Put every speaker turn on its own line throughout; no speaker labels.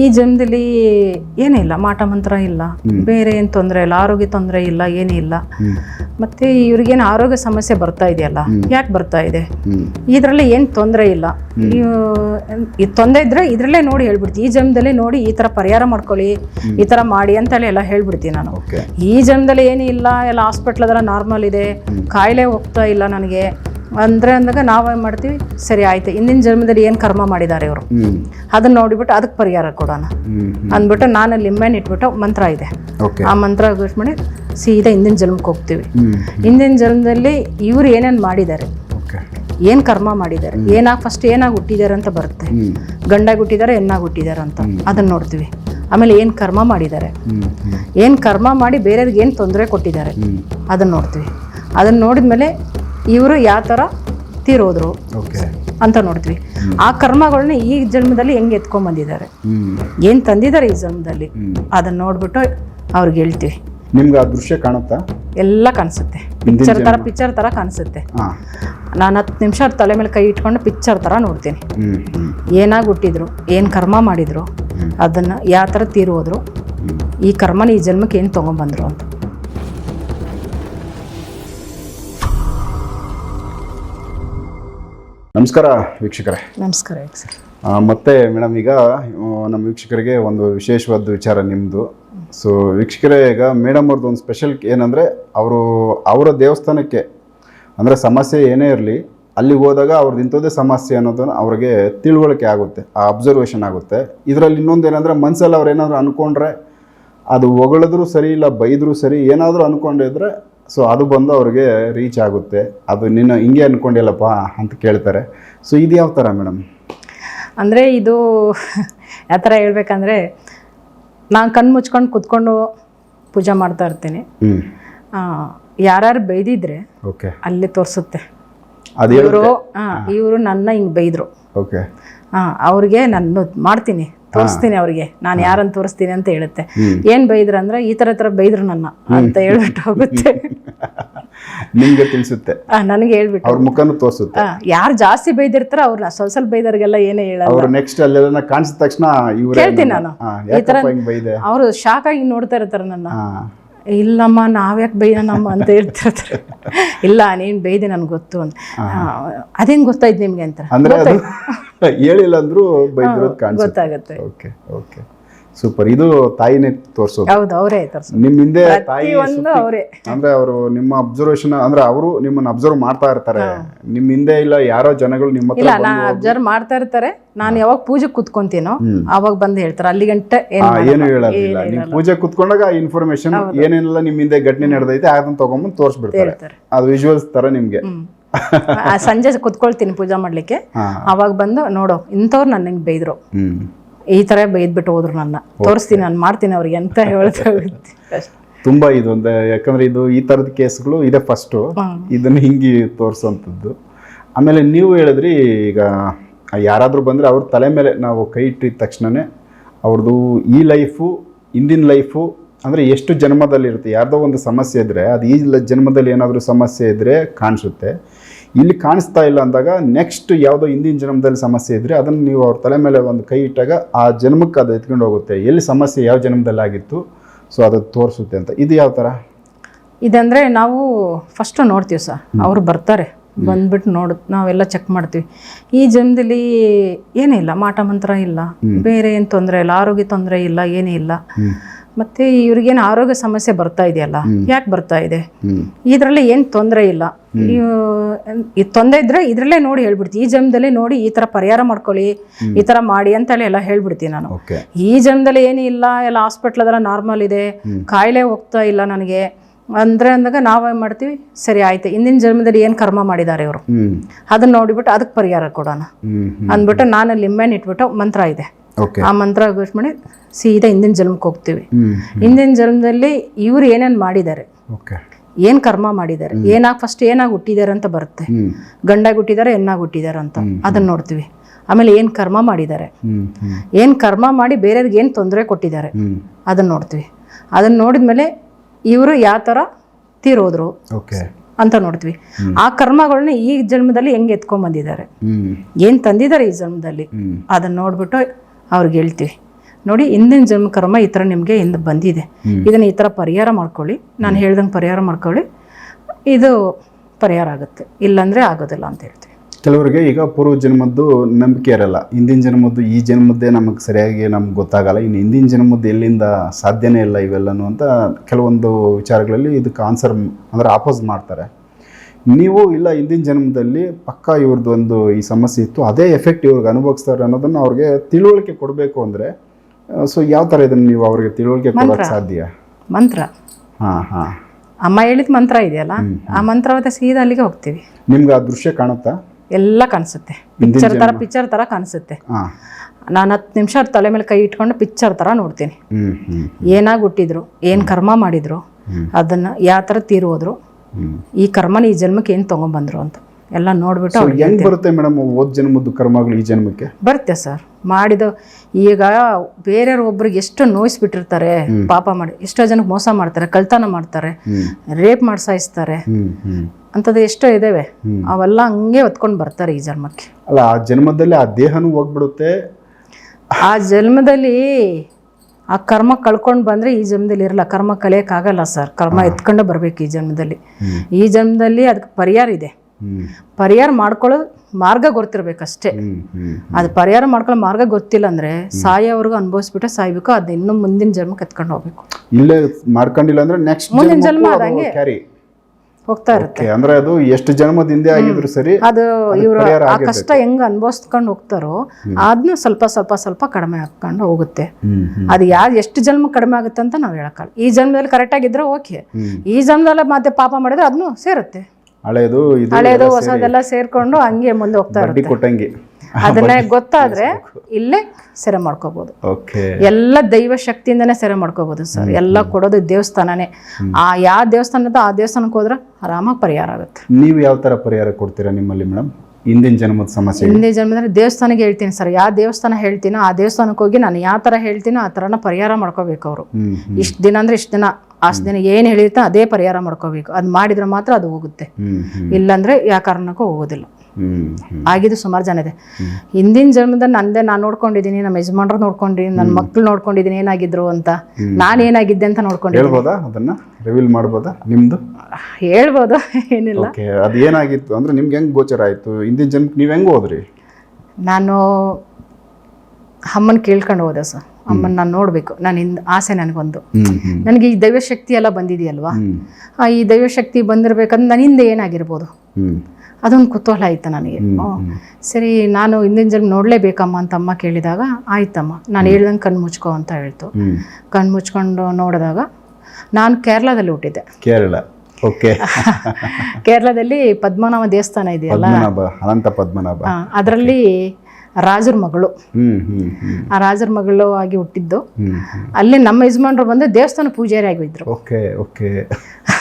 ಈ ಜನ್ಮದಲ್ಲಿ ಏನಿಲ್ಲ ಮಾಟ ಮಂತ್ರ ಇಲ್ಲ ಬೇರೆ ಏನು ತೊಂದರೆ ಇಲ್ಲ ಆರೋಗ್ಯ ತೊಂದರೆ ಇಲ್ಲ ಏನಿಲ್ಲ ಮತ್ತೆ ಇವ್ರಿಗೇನು ಆರೋಗ್ಯ ಸಮಸ್ಯೆ ಬರ್ತಾ ಇದೆಯಲ್ಲ ಯಾಕೆ ಬರ್ತಾ ಇದೆ? ಇದರಲ್ಲಿ ಏನು ತೊಂದರೆ ಇಲ್ಲ? ಈ ತೊಂದರೆ ಇದ್ರೆ ಇದರಲ್ಲೇ ನೋಡಿ ಹೇಳ್ಬಿಡ್ತೀನಿ. ಈ ಜನ್ಮದಲ್ಲಿ ನೋಡಿ ಈ ಥರ ಪರಿಹಾರ ಮಾಡ್ಕೊಳ್ಳಿ ಈ ಥರ ಮಾಡಿ ಅಂತೇಳಿ ಎಲ್ಲ ಹೇಳ್ಬಿಡ್ತೀನಿ ನಾನು. ಈ ಜನ್ಮದಲ್ಲಿ ಏನೂ ಇಲ್ಲ ಎಲ್ಲ ಹಾಸ್ಪಿಟ್ಲ್ ಅದರ ನಾರ್ಮಲ್ ಇದೆ. ಕಾಯಿಲೆ ಹೋಗ್ತಾ ಇಲ್ಲ ನನಗೆ. ಅಂದರೆ ಅಂದಾಗ ನಾವೇನ್ ಮಾಡ್ತೀವಿ ಸರಿ ಆಯ್ತು ಇಂದಿನ ಜನ್ಮದಲ್ಲಿ ಏನು ಕರ್ಮ ಮಾಡಿದ್ದಾರೆ ಇವರು? ಅದನ್ನ ನೋಡಿಬಿಟ್ಟು ಅದಕ್ಕೆ ಪರಿಹಾರ ಕೊಡೋಣ. ಅಂದ್ಬಿಟ್ಟು ನಾನು ಲಿಂಬೆನ್ ಇಟ್ಬಿಟ್ಟು ಮಂತ್ರ ಇದೆ. ಆ ಮಂತ್ರ ಯೂಸ್ ಮಾಡಿ ಸೀದಾ ಇಂದಿನ ಜನ್ಮಕ್ಕೆ ಹೋಗ್ತೀವಿ.
ಇಂದಿನ
ಹಿಂದಿನ ಜನ್ಮದಲ್ಲಿ ಇವ್ರು ಏನೇನು ಮಾಡಿದ್ದಾರೆ ಏನ್ ಕರ್ಮ ಮಾಡಿದ್ದಾರೆ ಏನಾಗ ಫಸ್ಟ್ ಏನಾಗಿ ಹುಟ್ಟಿದ್ದಾರೆ ಅಂತ ಬರುತ್ತೆ. ಗಂಡಾಗಿ ಹುಟ್ಟಿದ್ದಾರೆ ಹೆಣ್ಣಾಗಿ ಹುಟ್ಟಿದ್ದಾರೆ ಅಂತ. ಅದನ್ನ ನೋಡ್ತೀವಿ. ಆಮೇಲೆ ಏನು ಕರ್ಮ ಮಾಡಿದ್ದಾರೆ ಏನು ಕರ್ಮ ಮಾಡಿ ಬೇರೆಯವ್ರಿಗೆ ಏನು ತೊಂದರೆ ಕೊಟ್ಟಿದ್ದಾರೆ ಅದನ್ನ ನೋಡ್ತೀವಿ. ಅದನ್ನ ನೋಡಿದ್ಮೇಲೆ ಇವರು ಯಾವ ಥರ ತೀರೋದ್ರು ಅಂತ ನೋಡ್ತೀವಿ. ಆ ಕರ್ಮಗಳನ್ನ ಈ ಜನ್ಮದಲ್ಲಿ ಹೆಂಗೆ ಎತ್ಕೊಂಡ್
ಬಂದಿದ್ದಾರೆ?
ಏನು ತಂದಿದ್ದಾರೆ ಈ ಜನ್ಮದಲ್ಲಿ? ಅದನ್ನ ನೋಡ್ಬಿಟ್ಟು ಅವ್ರಿಗೆ ಹೇಳ್ತೀವಿ.
ನಿಮ್ಗೆ ಆ ದೃಶ್ಯ ಕಾಣುತ್ತಾ?
ಎಲ್ಲ ಕಾಣಿಸುತ್ತೆ. ಪಿಕ್ಚರ್ ಥರ ಪಿಕ್ಚರ್ ಥರ ಕಾಣಿಸುತ್ತೆ. ನಾನು ಹತ್ತು ನಿಮಿಷ ತಲೆ ಮೇಲೆ ಕೈ ಇಟ್ಕೊಂಡು ಪಿಕ್ಚರ್ ತರ ನೋಡ್ತೀನಿ. ಏನಾಗಿ ಹುಟ್ಟಿದ್ರು ಏನು ಕರ್ಮ ಮಾಡಿದ್ರು? ಅದನ್ನ ಯಾವ ತರ ತೀರೋದ್ರು? ಈ ಕರ್ಮನ ಈ ಜನ್ಮಕ್ಕೆ ಏನು ತೊಗೊಂಬಂದ್ರು ಅಂತ.
ನಮಸ್ಕಾರ ವೀಕ್ಷಕರೇ.
ನಮಸ್ಕಾರ ಸರ್
ಮತ್ತೆ ಮೇಡಮ್ ಈಗ ನಮ್ಮ ವೀಕ್ಷಕರಿಗೆ ಒಂದು ವಿಶೇಷವಾದ ವಿಚಾರ ನಿಮ್ಮದು ಸೊ ವೀಕ್ಷಕರೇ ಈಗ ಮೇಡಮ್ ಅವ್ರದ್ದು ಒಂದು ಸ್ಪೆಷಲ್ ಏನಂದರೆ ಅವರು ಅವರ ದೇವಸ್ಥಾನಕ್ಕೆ ಅಂದರೆ ಸಮಸ್ಯೆ ಏನೇ ಇರಲಿ ಅಲ್ಲಿಗೆ ಹೋದಾಗ ಅವ್ರದ್ದು ಇಂಥದ್ದೇ ಸಮಸ್ಯೆ ಅನ್ನೋದನ್ನು ಅವ್ರಿಗೆ ತಿಳುವಳಿಕೆ ಆಗುತ್ತೆ ಆ ಅಬ್ಸರ್ವೇಷನ್ ಆಗುತ್ತೆ. ಇದರಲ್ಲಿ ಇನ್ನೊಂದು ಏನಂದರೆ ಮನಸ್ಸಲ್ಲಿ ಅವ್ರು ಏನಾದರೂ ಅಂದ್ಕೊಂಡ್ರೆ ಅದು ಹೊಗಳಿದ್ರು ಸರಿ ಇಲ್ಲ ಬೈದರೂ ಸರಿ ಏನಾದರೂ ಅಂದ್ಕೊಂಡಿದ್ರೆ ಸೊ ಅದು ಬಂದು ಅವ್ರಿಗೆ ರೀಚ್ ಆಗುತ್ತೆ. ಅದು ನಿನ್ನ ಹಿಂಗೆ ಅಂದ್ಕೊಂಡಿಲ್ಲಪ್ಪ ಅಂತ ಕೇಳ್ತಾರೆ. ಸೊ ಇದು ಯಾವ ಥರ ಮೇಡಮ್?
ಅಂದರೆ ಇದು ಯಾವ ಥರ ಹೇಳ್ಬೇಕಂದ್ರೆ ನಾನು ಕಣ್ಣು ಮುಚ್ಕೊಂಡು ಕುತ್ಕೊಂಡು ಪೂಜೆ ಮಾಡ್ತಾ ಇರ್ತೀನಿ.
ಯಾರು
ಯಾರ್ಯಾರು ಬೈದಿದ್ರೆ
ಓಕೆ
ಅಲ್ಲಿ ತೋರಿಸುತ್ತೆ. ಇವರು ಇವರು ನನ್ನ ಹಿಂಗೆ ಬೈದರು.
ಓಕೆ.
ಹಾಂ ಅವ್ರಿಗೆ ನಾನು ಮಾಡ್ತೀನಿ ತೋರಿಸ್ತೀನಿ ಅವ್ರಿಗೆ. ನಾನು ಯಾರನ್ನು ತೋರಿಸ್ತೀನಿ ಅಂತ ಹೇಳುತ್ತೆ. ಏನು ಬೈದ್ರು ಅಂದ್ರೆ ಈ ಥರ ಥರ ಬೈದ್ರು ನನ್ನ ಅಂತ ಹೇಳ್ಬಿಟ್ಟು ಹೋಗುತ್ತೆ.
ನಿಮ್ಗೆ ತಿಳಿಸುತ್ತೆ
ಆ, ನನಗೆ ಹೇಳ್ಬಿಟ್ಟು.
ಅವ್ರ ಮುಖನೂ ತೋರಿಸುತ್ತೆ.
ಯಾರು ಜಾಸ್ತಿ ಬೈದಿರ್ತಾರ ಅವ್ರನ್ನ ಸ್ವಲ್ಪ ಸ್ವಲ್ಪ ಬೈದವ್ರಿಗೆಲ್ಲ ಏನೇ ಹೇಳಲ್ಲ.
ಅವ್ರು ನೆಕ್ಸ್ಟ್ ಅಲ್ಲೆಲ್ಲ ಕಾಣಿಸಿದ ತಕ್ಷಣ ಇವ್ರು
ಹೇಳ್ತೀನಿ ನಾನು.
ಈ ಥರ
ಅವರು ಶಾಕ್ ಆಗಿ ನೋಡ್ತಾ ಇರ್ತಾರೆ ನನ್ನ. ಇಲ್ಲಮ್ಮ ನಾವ್ಯಾಕೆ ಬೈಯೋಣಮ್ಮ ಅಂತ ಹೇಳ್ತಿರ್ತಾರೆ. ಇಲ್ಲ ನೀನು ಬೈದೆ ನನ್ಗೆ ಗೊತ್ತು ಅಂತ. ಅದೇನು ಗೊತ್ತಾಯ್ತು ನಿಮ್ಗೆ ಅಂತ?
ಹೇಳಿಲ್ಲ ಅಂದ್ರೂ
ಗೊತ್ತಾಗುತ್ತೆ.
Okay okay. ಸೂಪರ್ ಇದು ತಾಯಿನೇ ತೋರಿಸೋದು.
ಹೌದು ಅವರೇ ತೋರ್ಸು
ನಿಮ್ಮ ಹಿಂದೆ ತಾಯಿ
ಅವರೇ.
ಅಂದ್ರೆ ಅವರು ನಿಮ್ಮ ಅಬ್ಸರ್ವೇಷನ್ ಅಂದ್ರೆ ಅವರು ನಿಮ್ಮನ್ನ ಅಬ್ಸರ್ವ್ ಮಾಡ್ತಾ ಇರ್ತಾರೆ. ನಿಮ್ ಹಿಂದೆ ಇಲ್ಲ ಯಾರೋ ಜನಗಳು ನಿಮ್ಮ ಹತ್ರ
ಇಲ್ಲ ನಾ ಅಬ್ಸರ್ವ್ ಮಾಡ್ತಾ ಇರ್ತಾರೆ. ನಾನು ಯಾವಾಗ ಪೂಜೆ ಕುತ್ಕೊಂತೀನೋ ಅವಾಗ ಬಂದು ಹೇಳ್ತಾರೆ. ಅಲ್ಲಿ ಗಂಟೆ ಏನು
ಆ, ಏನು ಹೇಳೋದಿಲ್ಲ ನೀವು ಪೂಜೆ ಕುತ್ಕೊಂಡಾಗ ಇನ್ಫಾರ್ಮೇಶನ್ ಏನೇನೆಲ್ಲ ನಿಮ್ ಹಿಂದೆ ಘಟನೆ ನಡೆದೈತೆ ಅದನ್ನ ತಗೊಂಬಂದು ತೋರಿಸ್ಬಿಡ್ತಾರೆ.
ಹೇಳ್ತಾರೆ.
ಅದು ವಿಜುವಲ್ಸ್ ತರ ನಿಮ್ಗೆ.
ಹ್ಮ್. ಆ ಸಂಜೆ ಕುತ್ಕೊಳ್ತೀನಿ ಪೂಜೆ ಮಾಡ್ಲಿಕ್ಕೆ.
ಹಾ.
ಅವಾಗ ಬಂದು ನೋಡು ಇಂಥವ್ರು ನನ್ನ ಬೈದ್ರು
ಹ್ಮ್.
ಈ ಥರ ಬೈದ್ಬಿಟ್ಟು ಹೋದ್ರು ನನ್ನ. ತೋರಿಸ್ತೀನಿ ನಾನು ಮಾಡ್ತೀನಿ ಅವ್ರಿಗೆ ಎಂತ ಹೇಳ್ತಾ
ತುಂಬಾ ಇದು ಒಂದು ಯಾಕಂದ್ರೆ ಇದು ಈ ತರದ ಕೇಸ್ಗಳು ಇದೆ ಫಸ್ಟು ಇದನ್ನ ಹಿಂಗಿ ತೋರಿಸೋಂಥದ್ದು. ಆಮೇಲೆ ನೀವು ಹೇಳಿದ್ರಿ ಈಗ ಯಾರಾದರೂ ಬಂದರೆ ಅವ್ರ ತಲೆ ಮೇಲೆ ನಾವು ಕೈ ಇಟ್ಟಿದ ತಕ್ಷಣನೇ ಅವ್ರದ್ದು ಈ ಲೈಫು ಹಿಂದಿನ ಲೈಫು ಅಂದರೆ ಎಷ್ಟು ಜನ್ಮದಲ್ಲಿರುತ್ತೆ? ಯಾರ್ದೋ ಒಂದು ಸಮಸ್ಯೆ ಇದ್ದರೆ ಅದು ಈ ಜನ್ಮದಲ್ಲಿ ಏನಾದರೂ ಸಮಸ್ಯೆ ಇದ್ದರೆ ಕಾಣಿಸುತ್ತೆ. ಇಲ್ಲಿ ಕಾಣಿಸ್ತಾ ಇಲ್ಲ ಅಂದಾಗ ನೆಕ್ಸ್ಟ್ ಯಾವುದೋ ಹಿಂದಿನ ಜನ್ಮದಲ್ಲಿ ಸಮಸ್ಯೆ ಇದ್ದರೆ ಅದನ್ನು ನೀವು ಅವ್ರ ತಲೆ ಮೇಲೆ ಒಂದು ಕೈ ಇಟ್ಟಾಗ ಆ ಜನ್ಮಕ್ಕೆ ಅದು ಎತ್ಕೊಂಡು ಹೋಗುತ್ತೆ. ಎಲ್ಲಿ ಸಮಸ್ಯೆ ಯಾವ ಜನ್ಮದಲ್ಲಿ ಆಗಿತ್ತು? ಸೊ ಅದು ತೋರಿಸುತ್ತೆ ಅಂತ. ಇದು ಯಾವ ಥರ
ಇದಂದರೆ ನಾವು ಫಸ್ಟ್ ನೋಡ್ತೀವಿ ಸರ್. ಅವರು ಬರ್ತಾರೆ. ಬಂದ್ಬಿಟ್ಟು ನೋಡು ನಾವೆಲ್ಲ ಚೆಕ್ ಮಾಡ್ತೀವಿ. ಈ ಜನ್ಮದಲ್ಲಿ ಏನಿಲ್ಲ ಮಾಟ ಮಂತ್ರ ಇಲ್ಲ. ಬೇರೆ ಏನು ತೊಂದರೆ ಇಲ್ಲ ಆರೋಗ್ಯ ತೊಂದರೆ ಇಲ್ಲ ಏನೇ ಇಲ್ಲ. ಮತ್ತೆ ಇವ್ರಿಗೇನು ಆರೋಗ್ಯ ಸಮಸ್ಯೆ ಬರ್ತಾ ಇದೆಯಲ್ಲ? ಯಾಕೆ ಬರ್ತಾ ಇದೆ? ಇದ್ರಲ್ಲಿ ಏನು ತೊಂದರೆ ಇಲ್ಲ. ಈ ತೊಂದರೆ ಇದ್ರೆ ಇದರಲ್ಲೇ ನೋಡಿ ಹೇಳ್ಬಿಡ್ತೀನಿ. ಈ ಜನ್ಮದಲ್ಲಿ ನೋಡಿ ಈ ಥರ ಪರಿಹಾರ ಮಾಡ್ಕೊಳ್ಳಿ ಈ ಥರ ಮಾಡಿ ಅಂತೇಳಿ ಎಲ್ಲ ಹೇಳ್ಬಿಡ್ತೀನಿ ನಾನು. ಈ ಜನ್ಮದಲ್ಲಿ ಏನೂ ಇಲ್ಲ ಎಲ್ಲ ಹಾಸ್ಪಿಟ್ಲ್ ಅದೆಲ್ಲ ನಾರ್ಮಲ್ ಇದೆ. ಕಾಯಿಲೆ ಹೋಗ್ತಾ ಇಲ್ಲ ನನಗೆ. ಅಂದರೆ ಅಂದಾಗ ನಾವೇನು ಮಾಡ್ತೀವಿ? ಸರಿ ಆಯ್ತು. ಹಿಂದಿನ ಜನ್ಮದಲ್ಲಿ ಏನು ಕರ್ಮ ಮಾಡಿದ್ದಾರೆ ಇವರು? ಅದನ್ನ ನೋಡಿಬಿಟ್ಟು ಅದಕ್ಕೆ ಪರಿಹಾರ ಕೊಡೋಣ. ಅಂದ್ಬಿಟ್ಟು ನಾನು ಲಿಂಬೆನ ಇಟ್ಬಿಟ್ಟು ಮಂತ್ರ ಇದೆ. ಆ ಮಂತ್ರ ಯೂಸ್ ಮಾಡಿ ಸೀದಾ ಹಿಂದಿನ ಜನ್ಮಕ್ಕೆ ಹೋಗ್ತೀವಿ. ಹಿಂದಿನ ಜನ್ಮದಲ್ಲಿ ಇವ್ರು ಏನೇನು ಮಾಡಿದ್ದಾರೆ. ಏನ್ ಕರ್ಮ ಮಾಡಿದ್ದಾರೆ. ಏನಾಗ ಫಸ್ಟ್ ಏನಾಗಿ ಹುಟ್ಟಿದಾರೆ ಅಂತ ಬರುತ್ತೆ. ಗಂಡಾಗ ಹುಟ್ಟಿದಾರೆ ಹುಟ್ಟಿದ್ದಾರೆ ಹೆಣ್ಣಾಗಿ ಹುಟ್ಟಿದ್ದಾರೆ ಅಂತ. ಅದನ್ನ ನೋಡ್ತೀವಿ. ಆಮೇಲೆ ಏನು ಕರ್ಮ ಮಾಡಿದ್ದಾರೆ. ಏನು ಕರ್ಮ ಮಾಡಿ ಬೇರೆಯವ್ರಿಗೆ ಏನು ತೊಂದರೆ ಕೊಟ್ಟಿದ್ದಾರೆ. ಅದನ್ನ ನೋಡ್ತೀವಿ. ಅದನ್ನ ನೋಡಿದ್ಮೇಲೆ ಇವರು ಯಾವ ತರ ತೀರೋದ್ರು ಅಂತ ನೋಡ್ತೀವಿ. ಆ ಕರ್ಮಗಳನ್ನ ಈ ಜನ್ಮದಲ್ಲಿ ಹೆಂಗೆ ಎತ್ಕೊಂಡ್
ಬಂದಿದ್ದಾರೆ.
ಏನ್ ತಂದಿದ್ದಾರೆ ಈ ಜನ್ಮದಲ್ಲಿ. ಅದನ್ನ ನೋಡ್ಬಿಟ್ಟು ಅವ್ರಿಗೆ ಹೇಳ್ತೀವಿ. ನೋಡಿ ಹಿಂದಿನ ಜನ್ಮ ಕರ್ಮ ಈ ಥರ ನಿಮಗೆ ಹಿಂದೆ ಬಂದಿದೆ. ಇದನ್ನ ಈ ಥರ ಪರಿಹಾರ ಮಾಡ್ಕೊಳ್ಳಿ. ನಾನು ಹೇಳ್ದಂಗೆ ಪರಿಹಾರ ಮಾಡ್ಕೊಳ್ಳಿ. ಇದು ಪರಿಹಾರ ಆಗುತ್ತೆ. ಇಲ್ಲಾಂದರೆ ಆಗೋದಿಲ್ಲ ಅಂತ ಹೇಳ್ತೀವಿ.
ಕೆಲವರಿಗೆ ಈಗ ಪೂರ್ವ ಜನ್ಮದ್ದು ನಂಬಿಕೆ ಇರಲ್ಲ. ಹಿಂದಿನ ಜನ್ಮದ್ದು ಈ ಜನ್ಮದ್ದೇ ನಮಗೆ ಸರಿಯಾಗಿ ನಮ್ಗೆ ಗೊತ್ತಾಗಲ್ಲ. ಇನ್ನು ಹಿಂದಿನ ಜನ್ಮದ್ದು ಎಲ್ಲಿಂದ ಸಾಧ್ಯನೇ ಇಲ್ಲ ಇವೆಲ್ಲನೂ ಅಂತ ಕೆಲವೊಂದು ವಿಚಾರಗಳಲ್ಲಿ ಇದಕ್ಕೆ ಆನ್ಸರ್ ಅಂದರೆ ಆಪೋಸ್ ಮಾಡ್ತಾರೆ. ನೀವು ಇಲ್ಲ ಹಿಂದಿನ ಜನ್ಮದಲ್ಲಿ ಪಕ್ಕ ಇವ್ರದ್ದು ಒಂದು ಈ ಸಮಸ್ಯೆ ಇತ್ತು ಅದೇ ಎಫೆಕ್ಟ್ ಇವ್ರಿಗೆ ಅನುಭವಿಸ್ತಾರೆ ಅನ್ನೋದನ್ನು ಅವ್ರಿಗೆ ತಿಳುವಳಿಕೆ ಕೊಡಬೇಕು ಅಂದರೆ ಸೊ ಯಾವ ಥರ ಇದನ್ನು ನೀವು ಅವ್ರಿಗೆ ತಿಳುವಳಿಕೆ ಕೊಡೋಕ್ಕೆ ಸಾಧ್ಯ?
ಮಂತ್ರ.
ಹಾಂ ಹಾಂ.
ಅಮ್ಮ ಹೇಳಿದ ಮಂತ್ರ ಇದೆಯಲ್ಲ ಆ ಮಂತ್ರ ಮತ್ತೆ ಸೀದಾ ಅಲ್ಲಿಗೆ ಹೋಗ್ತೀವಿ.
ನಿಮ್ಗೆ ಆ ದೃಶ್ಯ ಕಾಣುತ್ತಾ?
ಎಲ್ಲ ಕಾಣಿಸುತ್ತೆ. ಪಿಕ್ಚರ್ ಥರ ಪಿಕ್ಚರ್ ಥರ ಕಾಣಿಸುತ್ತೆ. ನಾನು ಹತ್ತು ನಿಮಿಷ ತಲೆ ಮೇಲೆ ಕೈ ಇಟ್ಕೊಂಡು ಪಿಕ್ಚರ್ ಥರ ನೋಡ್ತೀನಿ. ಏನಾಗಿ ಹುಟ್ಟಿದ್ರು ಏನು ಕರ್ಮ ಮಾಡಿದ್ರು ಅದನ್ನು ಯಾವ ಥರ ತೀರೋದ್ರು ಈ ಕರ್ಮನ ಈ ಜನ್ಮಕ್ಕೆ ಏನು ತೊಗೊಂಬಂದ್ರು ಅಂತ. ಎಲ್ಲ ನೋಡ್ಬಿಟ್ಟು
ಹೆಂಗ್ ಬರುತ್ತೆ ಮೇಡಮ್ ಓದ್ ಜನ್ಮದ್ದು ಕರ್ಮಗಳು ಈ ಜನ್ಮಕ್ಕೆ?
ಬರುತ್ತೆ ಸರ್. ಮಾಡಿದ ಈಗ ಬೇರೆಯವ್ರ ಒಬ್ರಿಗೆ ಎಷ್ಟು ನೋಯಿಸ್ಬಿಟ್ಟಿರ್ತಾರೆ ಪಾಪ ಮಾಡಿ ಎಷ್ಟೋ ಜನಕ್ಕೆ ಮೋಸ ಮಾಡ್ತಾರೆ ಕಳ್ತನ ಮಾಡ್ತಾರೆ ರೇಪ್
ಮಾಡ್ಸಾಯಿಸ್ತಾರೆ.
ಅಂಥದ್ದು ಎಷ್ಟೋ ಇದಾವೆ. ಅವೆಲ್ಲ ಹಂಗೆ ಹೊತ್ಕೊಂಡು ಬರ್ತಾರೆ ಈ ಜನ್ಮಕ್ಕೆ.
ಅಲ್ಲ ಆ ಜನ್ಮದಲ್ಲಿ ಆ ದೇಹನೂ ಹೋಗ್ಬಿಡುತ್ತೆ.
ಆ ಜನ್ಮದಲ್ಲಿ ಆ ಕರ್ಮ ಕಳ್ಕೊಂಡು ಬಂದರೆ ಈ ಜನ್ಮದಲ್ಲಿ ಇರಲ್ಲ. ಕರ್ಮ ಕಲಿಯೋಕ್ಕಾಗಲ್ಲ ಸರ್. ಕರ್ಮ ಎತ್ಕೊಂಡು ಬರಬೇಕು ಈ ಜನ್ಮದಲ್ಲಿ. ಈ ಜನ್ಮದಲ್ಲಿ ಅದಕ್ಕೆ ಪರಿಹಾರ ಇದೆ. ಪರಿಹಾರ ಮಾಡ್ಕೊಳ್ಳೋ ಮಾರ್ಗ ಗೊತ್ತಿರಬೇಕಷ್ಟೇ. ಅದು ಪರಿಹಾರ ಮಾಡ್ಕೊಳ್ಳೋ ಮಾರ್ಗ ಗೊತ್ತಿಲ್ಲ ಅಂದರೆ ಸಾಯೋವರೆಗೂ ಅನುಭವಿಸ್ಬಿಟ್ಟು ಸಾಯ್ಬೇಕು. ಅದು ಇನ್ನೂ ಮುಂದಿನ ಜನ್ಮಕ್ಕೆ ಎತ್ಕೊಂಡು ಹೋಗ್ಬೇಕು.
ಇಲ್ಲೇ ಮಾಡ್ಕೊಂಡಿಲ್ಲ ಅಂದ್ರೆ ನೆಕ್ಸ್ಟ್
ಮುಂದಿನ ಜನ್ಮ ಅದಂಗೆ. ಹೋಗ್ತಾ ಇರುತ್ತೆ.
ಅಂದ್ರೆ ಅದು ಎಷ್ಟು ಜನ್ಮದ ಹಿಂದೆ ಆಗಿದ್ರು ಸರಿ
ಅದು ಇವರು ಆ ಕಷ್ಟ ಹೆಂಗ್ ಅನುಭವಿಸ್ಕೊಂಡು ಹೋಗ್ತಾರೋ ಅದನ್ನ ಸ್ವಲ್ಪ ಸ್ವಲ್ಪ ಸ್ವಲ್ಪ ಕಡಿಮೆ ಹಾಕೊಂಡು ಹೋಗುತ್ತೆ. ಅದು ಯಾರು ಎಷ್ಟು ಜನ್ಮ ಕಡಿಮೆ ಆಗುತ್ತೆ ಅಂತ ನಾವು ಹೇಳಕ್ಕಲ್ಲ ಈ ಜನ್ಮದಲ್ಲಿ ಕರೆಕ್ಟ್ ಆಗಿದ್ರೆ ಓಕೆ ಈ ಜನ್ಮದಲ್ಲಿ ಮತ್ತೆ ಪಾಪ ಮಾಡಿದ್ರೆ ಅದನ್ನು ಸೇರುತ್ತೆ.
ಹಳೆದು ಹಳೆಯದು
ಹಳೇದು ಹೊಸದೆಲ್ಲ ಸೇರ್ಕೊಂಡು ಹಂಗೆ ಮುಂದೆ ಹೋಗ್ತಾ ಇರುತ್ತೆ.
ಕೊಟ್ಟಂಗೆ.
ಅದನ್ನೇ ಗೊತ್ತಾದ್ರೆ ಇಲ್ಲೇ ಸೆರೆ ಮಾಡ್ಕೋಬಹುದು ಎಲ್ಲ ದೈವ ಶಕ್ತಿಯಿಂದನೇ ಸೆರೆ ಮಾಡ್ಕೋಬಹುದು ಸರ್. ಎಲ್ಲ ಕೊಡೋದು ದೇವಸ್ಥಾನನೇ. ಆ ಯಾವ ದೇವಸ್ಥಾನದ ಆ ದೇವಸ್ಥಾನಕ್ಕೆ ಹೋದ್ರೆ ಆರಾಮಾಗಿ ಪರಿಹಾರ ಆಗುತ್ತೆ.
ನೀವು ಯಾವ ತರ ಪರಿಹಾರ ಕೊಡ್ತೀರಾ ನಿಮ್ಮಲ್ಲಿ ಮೇಡಮ್? ಹಿಂದಿನ ಜನ್ಮದ ಸಮಸ್ಯೆ
ಹಿಂದಿನ ಜನ್ಮದಲ್ಲಿ ದೇವಸ್ಥಾನಕ್ಕೆ ಹೇಳ್ತೀನಿ ಸರ್. ಯಾವ ದೇವಸ್ಥಾನ ಹೇಳ್ತೀನೋ ಆ ದೇವಸ್ಥಾನಕ್ಕೆ ಹೋಗಿ ನಾನು ಯಾವ ತರ ಹೇಳ್ತೀನೋ ಆ ತರನ ಪರಿಹಾರ ಮಾಡ್ಕೋಬೇಕು ಅವರು. ಇಷ್ಟು ದಿನ ಅಂದ್ರೆ ಇಷ್ಟು ದಿನ. ಅಷ್ಟು ದಿನ ಏನು ಹೇಳಿರ್ತಾ ಅದೇ ಪರಿಹಾರ ಮಾಡ್ಕೋಬೇಕು. ಅದು ಮಾಡಿದ್ರೆ ಮಾತ್ರ ಅದು ಹೋಗುತ್ತೆ. ಇಲ್ಲಂದ್ರೆ ಯಾವ ಕಾರಣಕ್ಕೂ ಹೋಗೋದಿಲ್ಲ. ಆಗಿದ್ದು ಸುಮಾರು ಜನ ಇದೆ. ಹಿಂದಿನ ಜನ್ಮದಲ್ಲಿ ನಂದೇ ನಾನು ನೋಡ್ಕೊಂಡಿದ್ದೀನಿ ನಮ್ಮ ಯಜಮಾನ್ರು ನೋಡ್ಕೊಂಡಿ ನನ್ನ ಮಕ್ಳು ನೋಡ್ಕೊಂಡಿದ್ದೀನಿ ಏನಾಗಿದ್ರು ಅಂತ. ನಾನು ಏನಾಗಿದ್ದೆ ಅಂತ ನೋಡ್ಕೊಂಡು
ಹೇಳ್ಬೋದಾ ಅದನ್ನ? ರಿವೀಲ್ ಮಾಡ್ಬೋದಾ ನಿಮ್ದು?
ಹೇಳ್ಬೋದು? ಏನಿಲ್ಲ.
ಅದು ಏನಾಗಿತ್ತು? ಅಂದ್ರೆ ನಿಮ್ಗೆ ಹೆಂಗ್ ಗೋಚರ ಆಯ್ತು? ಹಿಂದಿನ ಜನ್ಮಕ್ಕೆ ನೀವು ಹೆಂಗ್ ಹೋದ್ರಿ?
ನಾನು ಅಮ್ಮನ ಕೇಳ್ಕೊಂಡು ಹೋದೆ ಸರ್. ಅಮ್ಮನ ನಾನು ನೋಡಬೇಕು. ನಾನು ಆಸೆ ನನಗೊಂದು. ನನ್ಗೆ ಈ ದೈವಶಕ್ತಿ ಎಲ್ಲ ಬಂದಿದೆಯಲ್ವಾ? ಈ ದೈವಶಕ್ತಿ ಬಂದಿರಬೇಕಂದ್ರೆ ನನ್ನಿಂದ ಏನಾಗಿರ್ಬೋದು? ಅದೊಂದು ಕುತೂಹಲ ಆಯ್ತು ನನಗೆ. ಸರಿ ನಾನು ಹಿಂದಿನ ಜನ್ಮ ನೋಡಲೇಬೇಕಮ್ಮ ಅಂತ ಅಮ್ಮ ಕೇಳಿದಾಗ ಆಯ್ತಮ್ಮ ನಾನು ಹೇಳ್ದಂಗೆ ಕಣ್ಣು ಮುಚ್ಕೋ ಅಂತ ಹೇಳ್ತು. ಕಣ್ಣು ಮುಚ್ಕೊಂಡು ನೋಡಿದಾಗ ನಾನು ಕೇರಳದಲ್ಲಿ ಹುಟ್ಟಿದ್ದೆ.
ಕೇರಳ. ಓಕೆ.
ಕೇರಳದಲ್ಲಿ ಪದ್ಮನಾಭ ದೇವಸ್ಥಾನ ಇದೆಯಲ್ಲ?
ಅನಂತ ಪದ್ಮನಾಭ.
ಅದರಲ್ಲಿ ರಾಜರ ಮಗಳು. ಆ ರಾಜರ ಮಗಳು ಆಗಿ ಹುಟ್ಟಿದ್ದು. ಅಲ್ಲಿ ನಮ್ಮ ಯಜಮಾನ್ರು ಬಂದು ದೇವಸ್ಥಾನ ಪೂಜಾರಿ ಆಗಿದ್ರು
ಓಕೆ ಓಕೆ.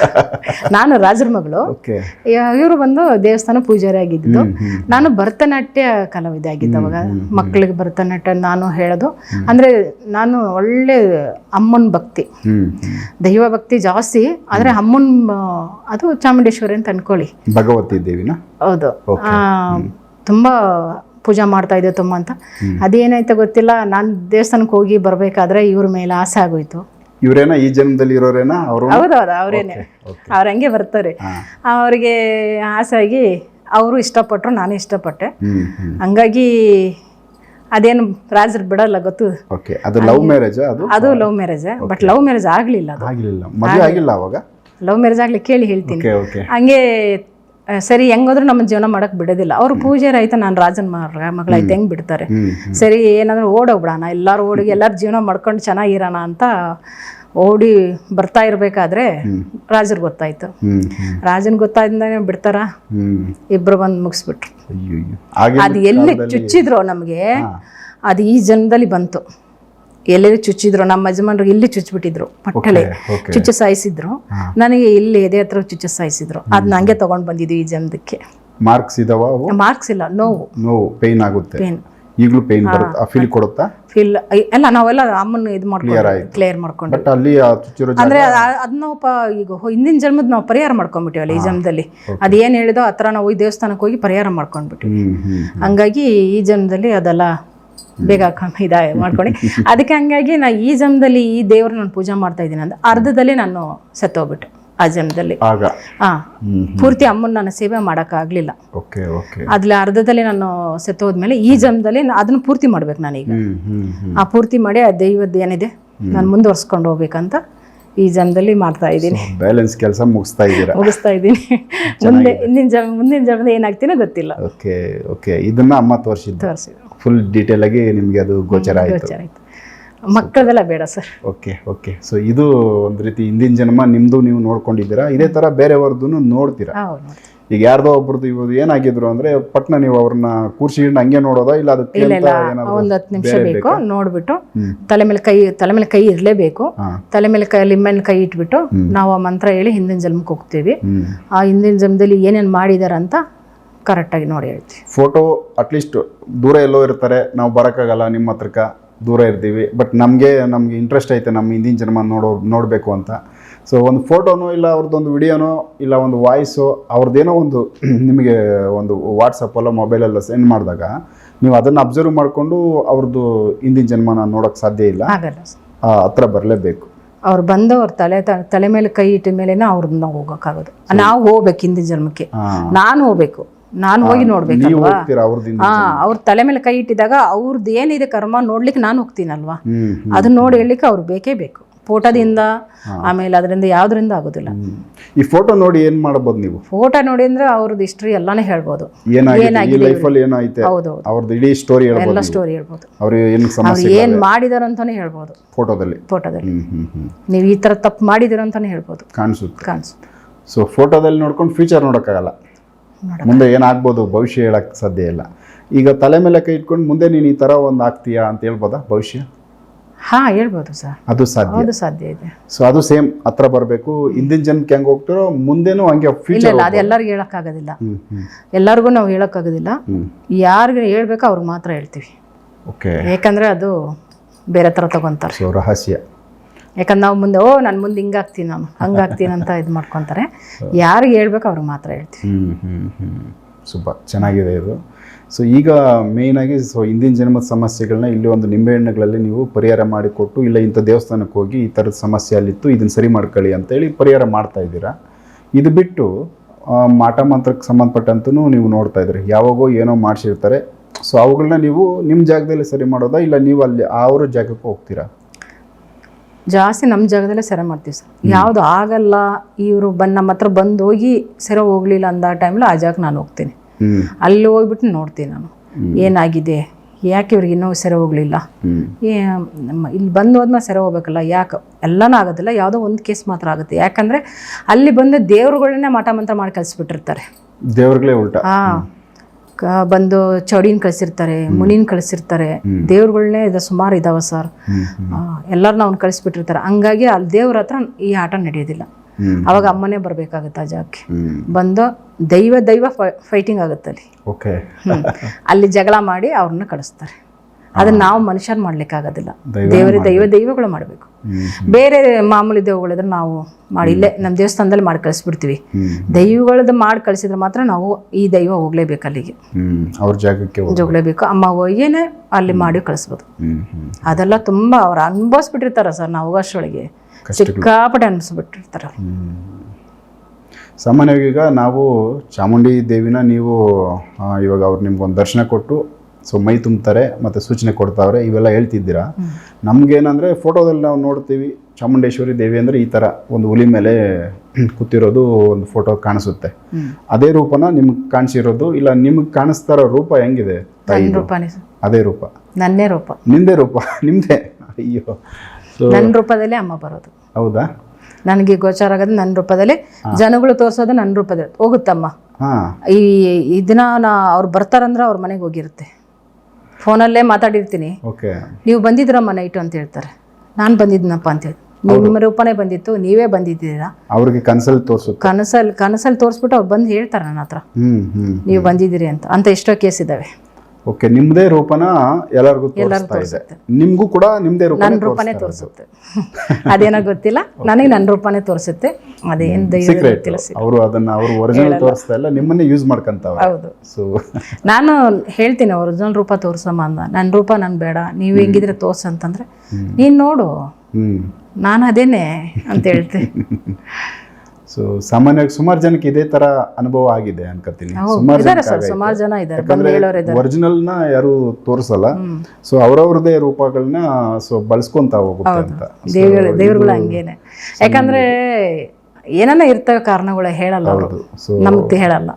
ನಾನು ರಾಜರ ಮಗಳು. ಇವರು ಬಂದು ದೇವಸ್ಥಾನ ಪೂಜಾರಿ ಆಗಿದ್ದು. ನಾನು ಭರತನಾಟ್ಯ ಕಲಾವಿದ ಆಗಿದ್ದೆ ಅವಾಗ. ಮಕ್ಕಳಿಗೆ ಭರತನಾಟ್ಯ ನಾನು ಹೇಳೋದು. ಅಂದ್ರೆ ನಾನು ಒಳ್ಳೆ ಅಮ್ಮನ ಭಕ್ತಿ. ದೈವ ಭಕ್ತಿ ಜಾಸ್ತಿ. ಆದ್ರೆ ಅಮ್ಮನ್ ಅದು ಚಾಮುಂಡೇಶ್ವರಿ ಅಂತ ಅನ್ಕೊಳ್ಳಿ.
ಭಗವತಿ ದೇವಿನ?
ಹೌದು. ಆ, ತುಂಬಾ ಪೂಜಾ ಮಾಡ್ತಾ ಇದ್ದೆ ತುಂಬ ಅಂತ. ಅದೇನಾಯ್ತು ಗೊತ್ತಿಲ್ಲ. ನಾನು ದೇವಸ್ಥಾನಕ್ಕೆ ಹೋಗಿ ಬರ್ಬೇಕಾದ್ರೆ ಇವ್ರ ಮೇಲೆ ಆಸೆ ಆಗೋಯ್ತು.
ಇವ್ರೇನ ಈ ಜನ್ಮದಲ್ಲಿ ಇರೋರೇನ? ಅವರು?
ಹೌದೌದು ಅವರೇನೆ. ಅವ್ರ ಹಂಗೆ ಬರ್ತಾರೆ ಅವ್ರಿಗೆ ಆಸೆ ಆಗಿ ಅವರು ಇಷ್ಟಪಟ್ಟರು ನಾನು ಇಷ್ಟಪಟ್ಟೆ. ಹಂಗಾಗಿ ಅದೇನು ರಾಜರು ಬಿಡಲ್ಲ ಗೊತ್ತು?
ಓಕೆ ಅದು ಲವ್ ಮ್ಯಾರೇಜ್ ಅದು?
ಅದು love marriage but love marriage ಆಗಲಿಲ್ಲ ಅದು.
ಆಗಿಲ್ಲ ಮದುವೆ ಆಗಿಲ್ಲ ಅವಾಗ?
ಲವ್ ಮ್ಯಾರೇಜ್ ಆಗಲಿ ಕೇಳಿ ಹೇಳ್ತೀನಿ. ಹಂಗೆ ಸರಿ ಹೆಂಗಾದ್ರೂ ನಮ್ಮ ಜೀವನ ಮಾಡಕ್ ಬಿಡೋದಿಲ್ಲ. ಅವ್ರು ಪೂಜಾರಿ ಆಯ್ತಾ ನಾನು ರಾಜನ ಮಗ ಮಗಳಾಯ್ತು ಹೆಂಗ್ ಬಿಡ್ತಾರೆ. ಸರಿ ಏನಾದ್ರು ಓಡೋಗ್ಬಿಡೋಣ. ಎಲ್ಲಾರು ಓಡಿ ಎಲ್ಲರೂ ಜೀವನ ಮಾಡ್ಕೊಂಡು ಚೆನ್ನಾಗಿರೋಣ ಅಂತ ಓಡಿ ಬರ್ತಾ ಇರಬೇಕಾದ್ರೆ ರಾಜರು ಗೊತ್ತಾಯ್ತು. ರಾಜನ್ ಗೊತ್ತಾದ್ಮೇಲೆ ಬಿಡ್ತಾರ? ಇಬ್ರು ಬಂದು ಮುಗಿಸ್ಬಿಟ್ರು. ಅದು ಎಲ್ಲಿ ಚುಚ್ಚಿದ್ರು ನಮಗೆ ಅದು ಈ ಜನ್ಮದಲ್ಲಿ ಬಂತು. ಎಲ್ಲೆಲ್ಲಿ ಚುಚ್ಚಿದ್ರು ನಮ್ಮ ಯಜಮಾನ್ರು ಇಲ್ಲಿ ಚುಚ್ಚಿಬಿಟ್ಟಿದ್ರು ಪಟ್ಟಲೆ ಚುಚ್ಚ ಸಾಯಿಸಿದ್ರು. ನನಗೆ ಇಲ್ಲಿ ಎದೆ ಹತ್ರ ಚುಚ್ಚ ಸಾಯಿಸಿದ್ರು. ಅದ್ ನಂಗೆ ತಗೊಂಡ್ ಬಂದಿದ್ವಿ ಈ ಜನ್ಮದಕ್ಕೆ
ಮಾರ್ಕ್ಸ್ ಇದಾವ
ಮಾರ್ಕ್ಸ್ ಇಲ್ಲ ನೋವು.
ನೋವು ಪೇನ್ ಆಗುತ್ತೆ.
ಪೇನ್
ಈಗಲೂ ಪೇನ್ ಬರುತ್ತೆ. ಆ ಫೀಲ್ ಕೊಡುತ್ತಾ?
ಫೀಲ್ ಎಲ್ಲ ನಾವೆಲ್ಲ ಅಮ್ಮನ ಇದು ಮಾಡ್ಕೊಂಡು ಕ್ಲಿಯರ್ ಮಾಡ್ಕೊಂಡು.
ಬಟ್ ಅಲ್ಲಿ
ಅಂದ್ರೆ ಅದನ್ನ ಈಗ ಹಿಂದಿನ ಜನ್ಮದ ನಾವು ಪರಿಹಾರ ಮಾಡ್ಕೊಂಡ್ಬಿಟ್ಟಿವಲ್ಲ ಈ ಜನ್ಮದಲ್ಲಿ. ಅದೇನ್ ಹೇಳಿದೋ ಆ ಥರ ನಾವು ಈ ದೇವಸ್ಥಾನಕ್ಕೆ ಹೋಗಿ ಪರಿಹಾರ
ಹ್ಮ್.
ಹಂಗಾಗಿ ಈ ಜನ್ಮದಲ್ಲಿ ಅದೆಲ್ಲ ಬೇಗ ಇದ ಮಾಡ್ಕೊಂಡು ಅದಕ್ಕೆ ಹಂಗಾಗಿ ನಾ ಈ ಜನ್ಮದಲ್ಲಿ ಈ ದೇವ್ರ ನಾನು ಪೂಜೆ ಮಾಡ್ತಾ ಇದ್ದೀನಿ ಅಂತ ಅರ್ಧದಲ್ಲಿ ನಾನು ಸತ್ತೋಗ್ಬಿಟ್ಟೆ ಆ ಜನ್ಮದಲ್ಲಿ. ಹಾ ಪೂರ್ತಿ ಅಮ್ಮನ ನಾನು ಸೇವೆ ಮಾಡೋಕ್ಕಾಗಲಿಲ್ಲ. ಅದ್ಲ ಅರ್ಧದಲ್ಲಿ ನಾನು ಸತ್ತೋದ್ಮೇಲೆ ಈ ಜನ್ಮದಲ್ಲಿ ಅದನ್ನ ಪೂರ್ತಿ ಮಾಡ್ಬೇಕು ನಾನೀಗ. ಆ ಪೂರ್ತಿ ಮಾಡಿ ಆ ದೈವದ ಏನಿದೆ ನಾನು ಮುಂದುವರ್ಸ್ಕೊಂಡು ಹೋಗ್ಬೇಕಂತ ಈ ಜನ್ಮದಲ್ಲಿ ಮಾಡ್ತಾ ಇದ್ದೀನಿ.
ಬ್ಯಾಲೆನ್ಸ್ ಕೆಲಸ ಮುಗಿಸ್ತಾ ಇದ್ದೀರಾ?
ಮುಗಿಸ್ತಾ ಇದ್ದೀನಿ. ಮುಂದೆ ಹಿಂದಿನ ಜನ್ಮ ಮುಂದಿನ ಜನ್ಮದ ಏನಾಗ್ತೀನೋ ಗೊತ್ತಿಲ್ಲ.
Okay okay. ಇದನ್ನ ಅಮ್ಮ ತೋರಿಸಿದ್ದು.
ತೋರಿಸಿ
ಫುಲ್ ಡೀಟೇಲ್ ಆಗಿ ನಿಮಗೆ ಅದು ಗೋಚರ ಆಯಿತು.
ಗೋಚರ ಆಯ್ತು. ಮಕ್ಕಳದೆಲ್ಲ ಬೇಡ ಸರ್.
Okay okay. ಸೊ ಇದು ಒಂದು ರೀತಿ ಹಿಂದಿನ ಜನ್ಮ ನಿಮ್ಮದು ನೀವು ನೋಡ್ಕೊಂಡಿದ್ದೀರಾ? ಇದೇ ತರ ಬೇರೆಯವ್ರದ್ದು ನೋಡ್ತೀರಾ?
ಹೌದು.
ಈಗ ಯಾರ್ದೋ ಒಬ್ರದ್ದು ಇವ್ರದ್ದು ಏನಾಗಿದ್ರು ಅಂದ್ರೆ ಪಟ್ನ ನೀವು ಅವ್ರನ್ನ ಕೂರ್ಸಿ ಹಿಡ್ದು ಹಂಗೆ ನೋಡೋದಾ? ಇಲ್ಲ ಅದಕ್ಕೆ
ಇಲ್ಲ
ಅಂತ
ಇಲ್ಲ ಒಂದು ಹತ್ತು ನಿಮಿಷ ಬೇಕು. ನೋಡ್ಬಿಟ್ಟು ತಲೆ ಮೇಲೆ ಕೈ ತಲೆ ಮೇಲೆ ಕೈ ಇರಲೇಬೇಕು. ತಲೆ ಮೇಲೆ ಕೈ ಲಿಂಬೆನ ಕೈ ಇಟ್ಬಿಟ್ಟು ನಾವು ಆ ಮಂತ್ರ ಹೇಳಿ ಹಿಂದಿನ ಜನ್ಮಕ್ಕೆ ಹೋಗ್ತೀವಿ. ಆ ಹಿಂದಿನ ಜನ್ಮದಲ್ಲಿ ಏನೇನು ಮಾಡಿದಾರಂತ ಅಂತ ಕರೆಕ್ಟಾಗಿ ನೋಡಿ ಹೇಳ್ತೀವಿ
ಫೋಟೋ ಅಟ್ಲೀಸ್ಟ್ ದೂರ ಎಲ್ಲೋ ಇರ್ತಾರೆ ನಾವು ಬರೋಕ್ಕಾಗಲ್ಲ ನಿಮ್ಮ ಹತ್ರಕ್ಕ ದೂರ ಇರ್ತೀವಿ. ಬಟ್ ನಮಗೆ ನಮಗೆ ಇಂಟ್ರೆಸ್ಟ್ ಐತೆ ನಮ್ಮ ಹಿಂದಿನ ಜನ್ಮ ನೋಡೋ ನೋಡಬೇಕು ಅಂತ. ಸೊ ಒಂದು ಫೋಟೋನೋ ಇಲ್ಲ ಅವ್ರದ್ದೊಂದು ವಿಡಿಯೋನೋ ಇಲ್ಲ ಒಂದು ವಾಯ್ಸು ಅವ್ರದ್ದೇನೋ ಒಂದು ನಿಮಗೆ ಒಂದು ವಾಟ್ಸಪ್ಪಲ್ಲೋ ಮೊಬೈಲೆಲ್ಲ ಸೆಂಡ್ ಮಾಡಿದಾಗ ನೀವು ಅದನ್ನು ಅಬ್ಸರ್ವ್ ಮಾಡಿಕೊಂಡು ಅವ್ರದ್ದು ಹಿಂದಿನ ಜನ್ಮನ ನೋಡೋಕ್ಕೆ ಸಾಧ್ಯ ಇಲ್ಲ. ಹತ್ರ ಬರಲೇಬೇಕು.
ಅವ್ರು ಬಂದು ಅವ್ರ ತಲೆ ತಲೆ ಮೇಲೆ ಕೈ ಇಟ್ಟ ಮೇಲೆನೇ ಅವ್ರನ್ನ ನಾವು ಹೋಗೋಕ್ಕಾಗೋದು ನಾವು ಹೋಗ್ಬೇಕು ಹಿಂದಿನ ಜನ್ಮಕ್ಕೆ. ನಾನು ಹೋಗ್ಬೇಕು. ನಾನು ಹೋಗಿ ನೋಡ್ಬೇಕಲ್ವಾ?
ಅವ್ರದ್ದು
ಹಾ ಅವ್ರ ತಲೆ ಮೇಲೆ ಕೈ ಇಟ್ಟಿದಾಗ ಅವ್ರದ್ದು ಏನಿದೆ ಕರ್ಮ ನೋಡ್ಲಿಕ್ಕೆ ನಾನು ಹೋಗ್ತೀನಲ್ವಾ? ಅದನ್ನ ನೋಡಿ ಹೇಳಲಿಕ್ಕೆ ಅವ್ರು ಬೇಕೇ ಬೇಕು. ಫೋಟೋದಿಂದ ಆಮೇಲೆ ಅದರಿಂದ ಯಾವ್ದ್ರಿಂದ ಆಗೋದಿಲ್ಲ.
ಈ ಫೋಟೋ ನೋಡಿ ಏನ್ ಮಾಡಬಹುದು ನೀವು?
ಫೋಟೋ ನೋಡಿ ಅಂದ್ರೆ ಅವ್ರದ್ದು ಹಿಸ್ಟ್ರಿ ಎಲ್ಲಾನೇ ಹೇಳ್ಬೋದು.
ಏನಾಗಿದೆ?
ಹೌದು
ಅವ್ರದ್ದು ಇಡೀ ಸ್ಟೋರಿ ಹೇಳ್ಬೋದು
ಎಲ್ಲ ಸ್ಟೋರಿ ಹೇಳ್ಬೋದು.
ಏನು
ಅವ್ರು
ಸಮಸ್ಯೆ
ಏನ್ ಮಾಡಿದಾರ ಅಂತಾನೆ ಹೇಳ್ಬೋದು.
ಫೋಟೋದಲ್ಲಿ?
ಫೋಟೋದಲ್ಲಿ. ನೀವು ಈ ತರ ತಪ್ಪು ಮಾಡಿದಿರ ಅಂತಾನೆ ಹೇಳ್ಬೋದು.
ಕಾಣಿಸುತ್ತೆ.
ಕಾಣಿಸುತ್ತೆ.
ಸೊ ಫೋಟೋದಲ್ಲಿ ನೋಡ್ಕೊಂಡು ಫ್ಯೂಚರ್ ನೋಡೋಕ್ಕಾಗಲ್ಲ.
ನೋಡಕ್
ಮುಂದೆ ಏನಾಗ್ಬೋದು ಭವಿಷ್ಯ ಹೇಳಕ್ಕೆ ಸಾಧ್ಯ ಇಲ್ಲ. ಈಗ ತಲೆ ಮೇಲೆ ಕೈ ಇಟ್ಕೊಂಡು ಮುಂದೆ ನೀನು ಈ ಥರ ಒಂದು ಆಗ್ತೀಯಾ ಅಂತ ಹೇಳ್ಬೋದಾ ಭವಿಷ್ಯ?
ಹಾ ಹೇಳ್ಬೋದು ಸರ್.
ಅದು ಸಾಧ್ಯ.
ಅದು ಸಾಧ್ಯ ಇದೆ.
ಸೊ ಅದು ಸೇಮ್ ಹತ್ರ ಬರಬೇಕು. ಹಿಂದಿನ ಜನಕ್ಕೆ ಹೆಂಗೆ ಹೋಗ್ತಾರೋ ಮುಂದೆನೂ ಹಂಗೆ
ಇಲ್ಲ
ಫ್ಯೂಚರ್
ಇಲ್ಲ ಅದು ಎಲ್ಲರಿಗೂ ಹೇಳೋಕ್ಕಾಗೋದಿಲ್ಲ. ಎಲ್ಲರಿಗೂ ನಾವು ಹೇಳೋಕ್ಕಾಗೋದಿಲ್ಲ. ಯಾರಿಗೆ ಹೇಳ್ಬೇಕೋ ಅವ್ರಿಗೆ ಮಾತ್ರ ಹೇಳ್ತೀವಿ.
ಓಕೆ
ಯಾಕಂದರೆ ಅದು ಬೇರೆ ಥರ ತಗೊಂತಾರೆ.
ಸೊ ರಹಸ್ಯ.
ಯಾಕಂದ್ರೆ ನಾವು ಮುಂದೆ ಓ ನಾನು ಮುಂದೆ ಹಿಂಗಾಗ್ತೀನಿ ನಾನು. ಹಂಗಾಗ್ತೀನಿ ಅಂತ ಇದು ಮಾಡ್ಕೊತಾರೆ. ಯಾರಿಗೆ ಹೇಳ್ಬೇಕು ಅವ್ರಿಗೆ ಮಾತ್ರ ಹೇಳ್ತೀವಿ.
ಹ್ಞೂ ಹ್ಞೂ ಹ್ಞೂ ಸೂಪರ್. ಚೆನ್ನಾಗಿದೆ ಇದು. ಸೊ ಈಗ ಮೇಯ್ನಾಗಿ ಸೊ ಹಿಂದಿನ ಜನ್ಮದ ಸಮಸ್ಯೆಗಳನ್ನ ಇಲ್ಲಿ ಒಂದು ನಿಂಬೆಹಣ್ಣುಗಳಲ್ಲಿ ನೀವು ಪರಿಹಾರ ಮಾಡಿಕೊಟ್ಟು ಇಲ್ಲ ಇಂಥ ದೇವಸ್ಥಾನಕ್ಕೆ ಹೋಗಿ ಈ ಥರದ ಸಮಸ್ಯೆ ಅಲ್ಲಿತ್ತು ಇದನ್ನು ಸರಿ ಮಾಡ್ಕೊಳ್ಳಿ ಅಂತೇಳಿ ಪರಿಹಾರ ಮಾಡ್ತಾ ಇದ್ದೀರಾ? ಇದು ಬಿಟ್ಟು ಮಾಟ ಮಂತ್ರಕ್ಕೆ ಸಂಬಂಧಪಟ್ಟಂತೂ ನೀವು ನೋಡ್ತಾ ಇದ್ರಿ. ಯಾವಾಗೋ ಏನೋ ಮಾಡಿಸಿರ್ತಾರೆ. ಸೊ ಅವುಗಳನ್ನ ನೀವು ನಿಮ್ಮ ಜಾಗದಲ್ಲಿ ಸರಿ ಮಾಡೋದಾ ಇಲ್ಲ ನೀವು ಅಲ್ಲಿ ಅವರ ಜಾಗಕ್ಕೆ ಹೋಗ್ತೀರಾ?
ಜಾಸ್ತಿ ನಮ್ಮ ಜಾಗದಲ್ಲೇ ಸೆರೆ ಮಾಡ್ತೀವಿ ಸರ್. ಯಾವುದು ಆಗಲ್ಲ ಇವರು ಬಂದು ನಮ್ಮ ಹತ್ರ ಬಂದು ಹೋಗಿ ಸೆರೆ ಹೋಗ್ಲಿಲ್ಲ ಅಂದ ಟೈಮಲ್ಲಿ ಆ ಜಾಗಕ್ಕೆ ನಾನು ಹೋಗ್ತೀನಿ. ಅಲ್ಲಿ ಹೋಗ್ಬಿಟ್ಟು ನೋಡ್ತೀನಿ ನಾನು. ಏನಾಗಿದೆ? ಯಾಕೆ ಇವ್ರಿಗೆ ಇನ್ನೂ ಸೆರೆ ಹೋಗ್ಲಿಲ್ಲ? ಏ ನಮ್ಮ ಇಲ್ಲಿ ಬಂದು ಹೋದ್ಮೇಲೆ ಸೆರೆ ಹೋಗ್ಬೇಕಲ್ಲ ಯಾಕೆ? ಎಲ್ಲನೂ ಆಗೋದಿಲ್ಲ ಯಾವುದೋ ಒಂದು ಕೇಸ್ ಮಾತ್ರ ಆಗುತ್ತೆ. ಯಾಕಂದರೆ ಅಲ್ಲಿ ಬಂದು ದೇವ್ರುಗಳನ್ನೇ ಮಠ ಮಂತ್ರ ಮಾಡಿ ಕಲಿಸ್ಬಿಟ್ಟಿರ್ತಾರೆ.
ದೇವ್ರುಗಳೇ ಉಲ್ಟಾ.
ಕ- ಬಂದು ಚೌಡಿನ ಕಳಿಸಿರ್ತಾರೆ ಮುನಿನ ಕಳಿಸಿರ್ತಾರೆ. ದೇವ್ರುಗಳನ್ನೇ ಇದು ಸುಮಾರು ಇದಾವೆ ಸರ್. ಎಲ್ಲರನ್ನ ಅವ್ನು ಕಳಿಸ್ಬಿಟ್ಟಿರ್ತಾರೆ. ಹಂಗಾಗಿ ಅಲ್ಲಿ ದೇವ್ರ ಹತ್ರ ಈ ಆಟ ನಡೆಯೋದಿಲ್ಲ. ಅವಾಗ ಅಮ್ಮನೇ ಬರಬೇಕಾಗುತ್ತೆ ಆ ಜಾಗಕ್ಕೆ. ಬಂದು ದೈವ ದೈವ ಫೈಟಿಂಗ್ ಆಗುತ್ತೆ ಅಲ್ಲಿ
ಓಕೆ
ಅಲ್ಲಿ ಜಗಳ ಮಾಡಿ ಅವ್ರನ್ನ ಕಳಿಸ್ತಾರೆ. ಅದನ್ನ ನಾವು ಮನುಷ್ಯರು ಮಾಡ್ಲಿಕ್ಕೆ ಆಗೋದಿಲ್ಲ.
ದೈವ
ದೇವರ ದೈವ ದೈವಗಳು ಮಾಡಬೇಕು. ಬೇರೆ ಮಾಮೂಲಿ ದೇವಗಳಿದ್ರೆ ನಾವು ಮಾಡಿ ಇಲ್ಲೇ ನಮ್ಮ ದೇವಸ್ಥಾನದಲ್ಲಿ ಮಾಡಿ ಕಳಿಸ್ಬಿಡ್ತೀವಿ.
ಬಿಡ್ತೀವಿ
ದೈವಗಳದ್ದು ಮಾಡಿ ಕಳಿಸಿದ್ರೆ ಮಾತ್ರ ನಾವು ಈ ದೈವ ಹೋಗ್ಲೇಬೇಕು ಅಲ್ಲಿಗೆ.
ಅವ್ರ ಜಾಗಕ್ಕೆ ಹೋಗಿ
ಹೋಗ್ಲೇಬೇಕು ಅಮ್ಮ ಹೋಗೇನೆ ಅಲ್ಲಿ ಮಾಡಿ ಕಳಿಸ್ಬೋದು. ಅದೆಲ್ಲ ತುಂಬ ಅವ್ರು ಅನುಭವಿಸ್ಬಿಟ್ಟಿರ್ತಾರ ಸರ್ ನಾವು ಅಷ್ಟೊಳಗೆ ಸಿಕ್ಕಾಪಟ್ಟೆ ಅನ್ಸ್ಬಿಟ್ಟಿರ್ತಾರ.
ಸಾಮಾನ್ಯವಾಗಿ ಈಗ ನಾವು ಚಾಮುಂಡಿ ದೇವಿನ ನೀವು ಇವಾಗ ಅವ್ರು ನಿಮ್ಗೊಂದು ದರ್ಶನ ಕೊಟ್ಟು ಸೊ ಮೈ ತುಂಬ್ತಾರೆ ಮತ್ತು ಸೂಚನೆ ಕೊಡ್ತಾವ್ರೆ ಇವೆಲ್ಲ ಹೇಳ್ತಿದ್ದೀರಾ? ನಮಗೇನಂದರೆ ಫೋಟೋದಲ್ಲಿ ನಾವು ನೋಡ್ತೀವಿ ಚಾಮುಂಡೇಶ್ವರಿ ದೇವಿ ಅಂದರೆ ಈ ಥರ ಒಂದು ಹುಲಿ ಮೇಲೆ ಕೂತಿರೋದು ಒಂದು ಫೋಟೋ ಕಾಣಿಸುತ್ತೆ. ಅದೇ ರೂಪನ ನಿಮ್ಗೆ ಕಾಣಿಸಿರೋದು ಇಲ್ಲ ನಿಮ್ಗೆ ಕಾಣಿಸ್ತಾ ಇರೋ ರೂಪ ಹೆಂಗಿದೆ? ತಾಯಿ. ಅದೇ ರೂಪ.
ನನ್ನೇ ರೂಪ.
ನಿಂದೇ ರೂಪ ನಿಮ್ಮದೇ ಅಯ್ಯೋ. ಸೊ
ನನ್ನ ರೂಪದಲ್ಲೇ ಅಮ್ಮ ಬರೋದು.
ಹೌದಾ?
ನನಗೆ ಗೋಚಾರ ಆಗೋದು ನನ್ನ ರೂಪದಲ್ಲಿ. ಜನಗಳು ತೋರಿಸೋದು ನನ್ನ ರೂಪದಲ್ಲಿ ಹೋಗುತ್ತಮ್ಮ. ಈ ದಿನ ನಾ ಅವ್ರು ಬರ್ತಾರಂದ್ರೆ ಅವ್ರ ಮನೆಗೆ ಹೋಗಿರುತ್ತೆ. ಫೋನಲ್ಲೇ ಮಾತಾಡಿರ್ತೀನಿ. ನೀವು ಬಂದಿದ್ರಮ್ಮ ನೈಟು ಅಂತ ಹೇಳ್ತಾರೆ. ನಾನು ಬಂದಿದ್ನಪ್ಪ ಅಂತ ಹೇಳಿ. ನಿಮ್ಮ ರೂಪನೇ ಬಂದಿತ್ತು ನೀವೇ ಬಂದಿದ್ದೀರಾ?
ಅವ್ರಿಗೆ ಕನ್ಸಲ್ ತೋರಿಸುತ್ತೆ.
ಕನಸಲ್ಲಿ ಕನಸಲ್ಲಿ ತೋರಿಸ್ಬಿಟ್ಟು ಅವ್ರು ಬಂದು ಹೇಳ್ತಾರೆ ನನ್ನ ಹತ್ರ. ನೀವು ಬಂದಿದ್ದೀರಿ ಅಂತ. ಅಂತ ಎಷ್ಟೋ ಕೇಸ್ ಇದ್ದಾವೆ.
ಓಕೆ ನಿಮ್ದೇ ರೂಪನ ಎಲ್ಲರಿಗೂ ತೋರಿಸ್ತಾ ಇದೆ. ನಿಮ್ಗೂ ಕೂಡ ನಿಮ್ದೇ ರೂಪ
ನನ್ನ ರೂಪನೇ ತೋರಿಸುತ್ತೆ. ಅದೇನೋ ಗೊತ್ತಿಲ್ಲ. ನನಗೆ ನನ್ನ ರೂಪನೇ ತೋರಿಸುತ್ತೆ. ಅದೇನು
ಸೀಕ್ರೆಟ್ ಅವರು ಅದನ್ನ ಅವರು ಒರಿಜಿನಲ್ ತೋರಿಸ್ತಾ ಇಲ್ಲ ನಿಮ್ಮನ್ನೇ ಯೂಸ್ ಮಾಡ್ಕೊಂತಾವ
ಹೌದು.
ಸೊ
ನಾನು ಹೇಳ್ತೀನಿ ಒರಿಜಿನಲ್ ರೂಪ ತೋರಿಸಮ್ಮ ಅಂದ ನನ್ನ ರೂಪ ನನ್ ಬೇಡ. ನೀವು ಹೆಂಗಿದ್ರೆ ತೋರ್ಸ ಅಂತಂದ್ರೆ ನೀನ್ ನೋಡು. ನಾನು ಅದೇನೆ ಅಂತ ಹೇಳ್ತೀನಿ.
ಸೊ ಸಾಮಾನ್ಯವಾಗಿ ಸುಮಾರು ಜನಕ್ಕೆ ಇದೇ ತರ ಅನುಭವ ಆಗಿದೆ ಅನ್ಕೋತೀನಿ ಸುಮಾರು
ಜನ
ಒರಿಜಿನಲ್ನ ಯಾರು ತೋರಿಸಲ್ಲ. ಸೊ ಅವ್ರವ್ರದೇ ರೂಪಗಳನ್ನ ಸೊ ಬಳಸ್ಕೊಂತ ಹೋಗುತ್ತೆ ಅಂತ.
ದೇವ್ರ ದೇವ್ರುಗಳು ಹಂಗೇನೆ. ಯಾಕಂದ್ರೆ ಏನನ್ನ ಇರ್ತವೆ ಕಾರಣಗಳು ಹೇಳಲ್ಲ ಅವರು.
ಹೌದು. ಸೊ
ನಮ್ಗೆ ಹೇಳಲ್ಲ.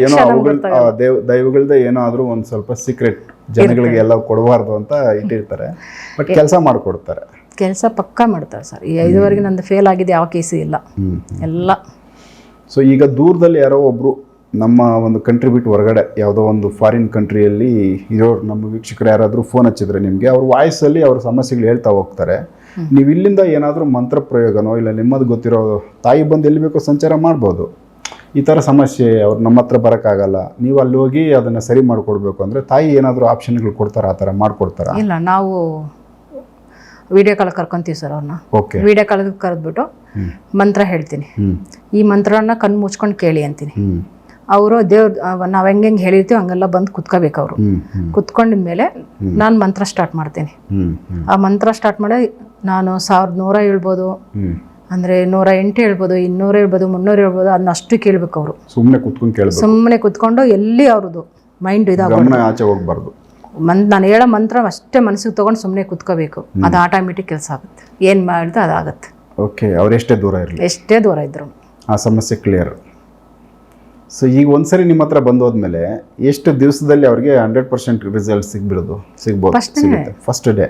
ಏನೋ ಅವುಗಳ ಆ ಏನೋ ಆದ್ರೂ ಒಂದ್ ಸ್ವಲ್ಪ ಸೀಕ್ರೆಟ್ ಜನಗಳಿಗೆ ಎಲ್ಲ ಕೊಡಬಾರ್ದು ಅಂತ ಇಟ್ಟಿರ್ತಾರೆ. ಬಟ್ ಕೆಲಸ ಮಾಡ್ಕೊಡ್ತಾರೆ.
ಕೆಲಸ ಪಕ್ಕಾ ಮಾಡ್ತಾರೆ ಸರ್. ಈ ಐದುವರೆಗೆ ನಂದು ಫೇಲ್ ಆಗಿದೆ ಯಾವ ಕೇಸು ಇಲ್ಲ. ಎಲ್ಲ.
ಸೊ ಈಗ ದೂರದಲ್ಲಿ ಯಾರೋ ಒಬ್ಬರು ನಮ್ಮ ಒಂದು ಕಂಟ್ರಿ ಬಿಟ್ಟು ಹೊರಗಡೆ ಯಾವುದೋ ಒಂದು ಫಾರಿನ್ ಕಂಟ್ರಿಯಲ್ಲಿ ಇರೋರು ನಮ್ಮ ವೀಕ್ಷಕರು ಯಾರಾದರೂ ಫೋನ್ ಹಚ್ಚಿದ್ರೆ ನಿಮಗೆ ಅವ್ರ ವಾಯ್ಸಲ್ಲಿ ಅವ್ರ ಸಮಸ್ಯೆಗಳು ಹೇಳ್ತಾ ಹೋಗ್ತಾರೆ. ನೀವು ಇಲ್ಲಿಂದ ಏನಾದರೂ ಮಂತ್ರ ಪ್ರಯೋಗನೋ ಇಲ್ಲ ನಿಮ್ಮದು ಗೊತ್ತಿರೋ ತಾಯಿ ಬಂದು ಎಲ್ಲಿ ಬೇಕೋ ಸಂಚಾರ ಮಾಡ್ಬೋದು. ಈ ಥರ ಸಮಸ್ಯೆ ಅವ್ರು ನಮ್ಮ ಹತ್ರ ಬರೋಕ್ಕಾಗಲ್ಲ. ನೀವು ಅಲ್ಲಿ ಹೋಗಿ ಅದನ್ನು ಸರಿ ಮಾಡಿಕೊಡ್ಬೇಕು ಅಂದರೆ ತಾಯಿ ಏನಾದರೂ ಆಪ್ಷನ್ಗಳು ಕೊಡ್ತಾರ ಆ ಥರ ಮಾಡಿಕೊಡ್ತಾರ?
ಇಲ್ಲ ನಾವು ವಿಡಿಯೋ ಕಾಲ್ ಕರ್ಕೊಂತೀವಿ ಸರ್ ಅವ್ರನ್ನ. ವಿಡಿಯೋ ಕಾಲ್ ಕರೆದ್ಬಿಟ್ಟು ಮಂತ್ರ ಹೇಳ್ತೀನಿ. ಈ ಮಂತ್ರನ ಕಣ್ಣು ಮುಚ್ಕೊಂಡು ಕೇಳಿ ಅಂತೀನಿ. ಅವರು ದೇವ್ರ ನಾವು ಹೆಂಗೆ ಹೆಂಗೆ ಹೇಳಿರ್ತೀವಿ ಹಂಗೆಲ್ಲ ಬಂದು ಕುತ್ಕೋಬೇಕು ಅವರು.
ಹ್ಞೂ ಮೇಲೆ
ಕುತ್ಕೊಂಡಿದ್ಮೇಲೆ ನಾನು ಮಂತ್ರ ಸ್ಟಾರ್ಟ್ ಮಾಡ್ತೀನಿ. ಆ ಮಂತ್ರ ಸ್ಟಾರ್ಟ್ ಮಾಡಿ ನಾನು ಸಾವಿರದ ನೂರ ಹೇಳ್ಬೋದು. ಅಂದ್ರೆ ನೂರ ಎಂಟು ಹೇಳ್ಬೋದು ಇನ್ನೂರ ಹೇಳ್ಬೋದು ಮುನ್ನೂರು ಹೇಳ್ಬೋದು ಅದನ್ನ ಅಷ್ಟು ಕೇಳಬೇಕು ಅವರು.
ಸುಮ್ಮನೆ ಕುತ್ಕೊಂಡು
ಸುಮ್ಮನೆ ಕುತ್ಕೊಂಡು ಎಲ್ಲಿ ಅವ್ರದ್ದು ಮೈಂಡ್ ಇದಾಗ ಮನ್ ನಾನು ಹೇಳೋ ಮಂತ್ರ ಅಷ್ಟೇ ಮನಸ್ಸಿಗೆ ತೊಗೊಂಡು ಸುಮ್ಮನೆ ಕುತ್ಕೋಬೇಕು. ಅದು ಆಟೋಮೆಟಿಕ್ ಕೆಲಸ ಆಗುತ್ತೆ. ಏನು ಮಾಡಿದ್ರೆ ಅದಾಗುತ್ತೆ
ಓಕೆ ಎಷ್ಟೇ ದೂರ ಇರಲಿ.
ಎಷ್ಟೇ ದೂರ ಇದ್ರು.
ಆ ಸಮಸ್ಯೆ ಕ್ಲಿಯರ್ ಸೊ ಈಗ ಒಂದ್ಸರಿ ನಿಮ್ಮ ಹತ್ರ ಬಂದೋದ್ಮೇಲೆ ಎಷ್ಟು ದಿವಸದಲ್ಲಿ ಅವ್ರಿಗೆ ಹಂಡ್ರೆಡ್ ಪರ್ಸೆಂಟ್ ರಿಸಲ್ಟ್ ಸಿಗ್ಬಿಡೋದು? ಸಿಗ್ಬೋದು
First day.
ಸಿಗುತ್ತೆ. ಫಸ್ಟ್ ಡೇ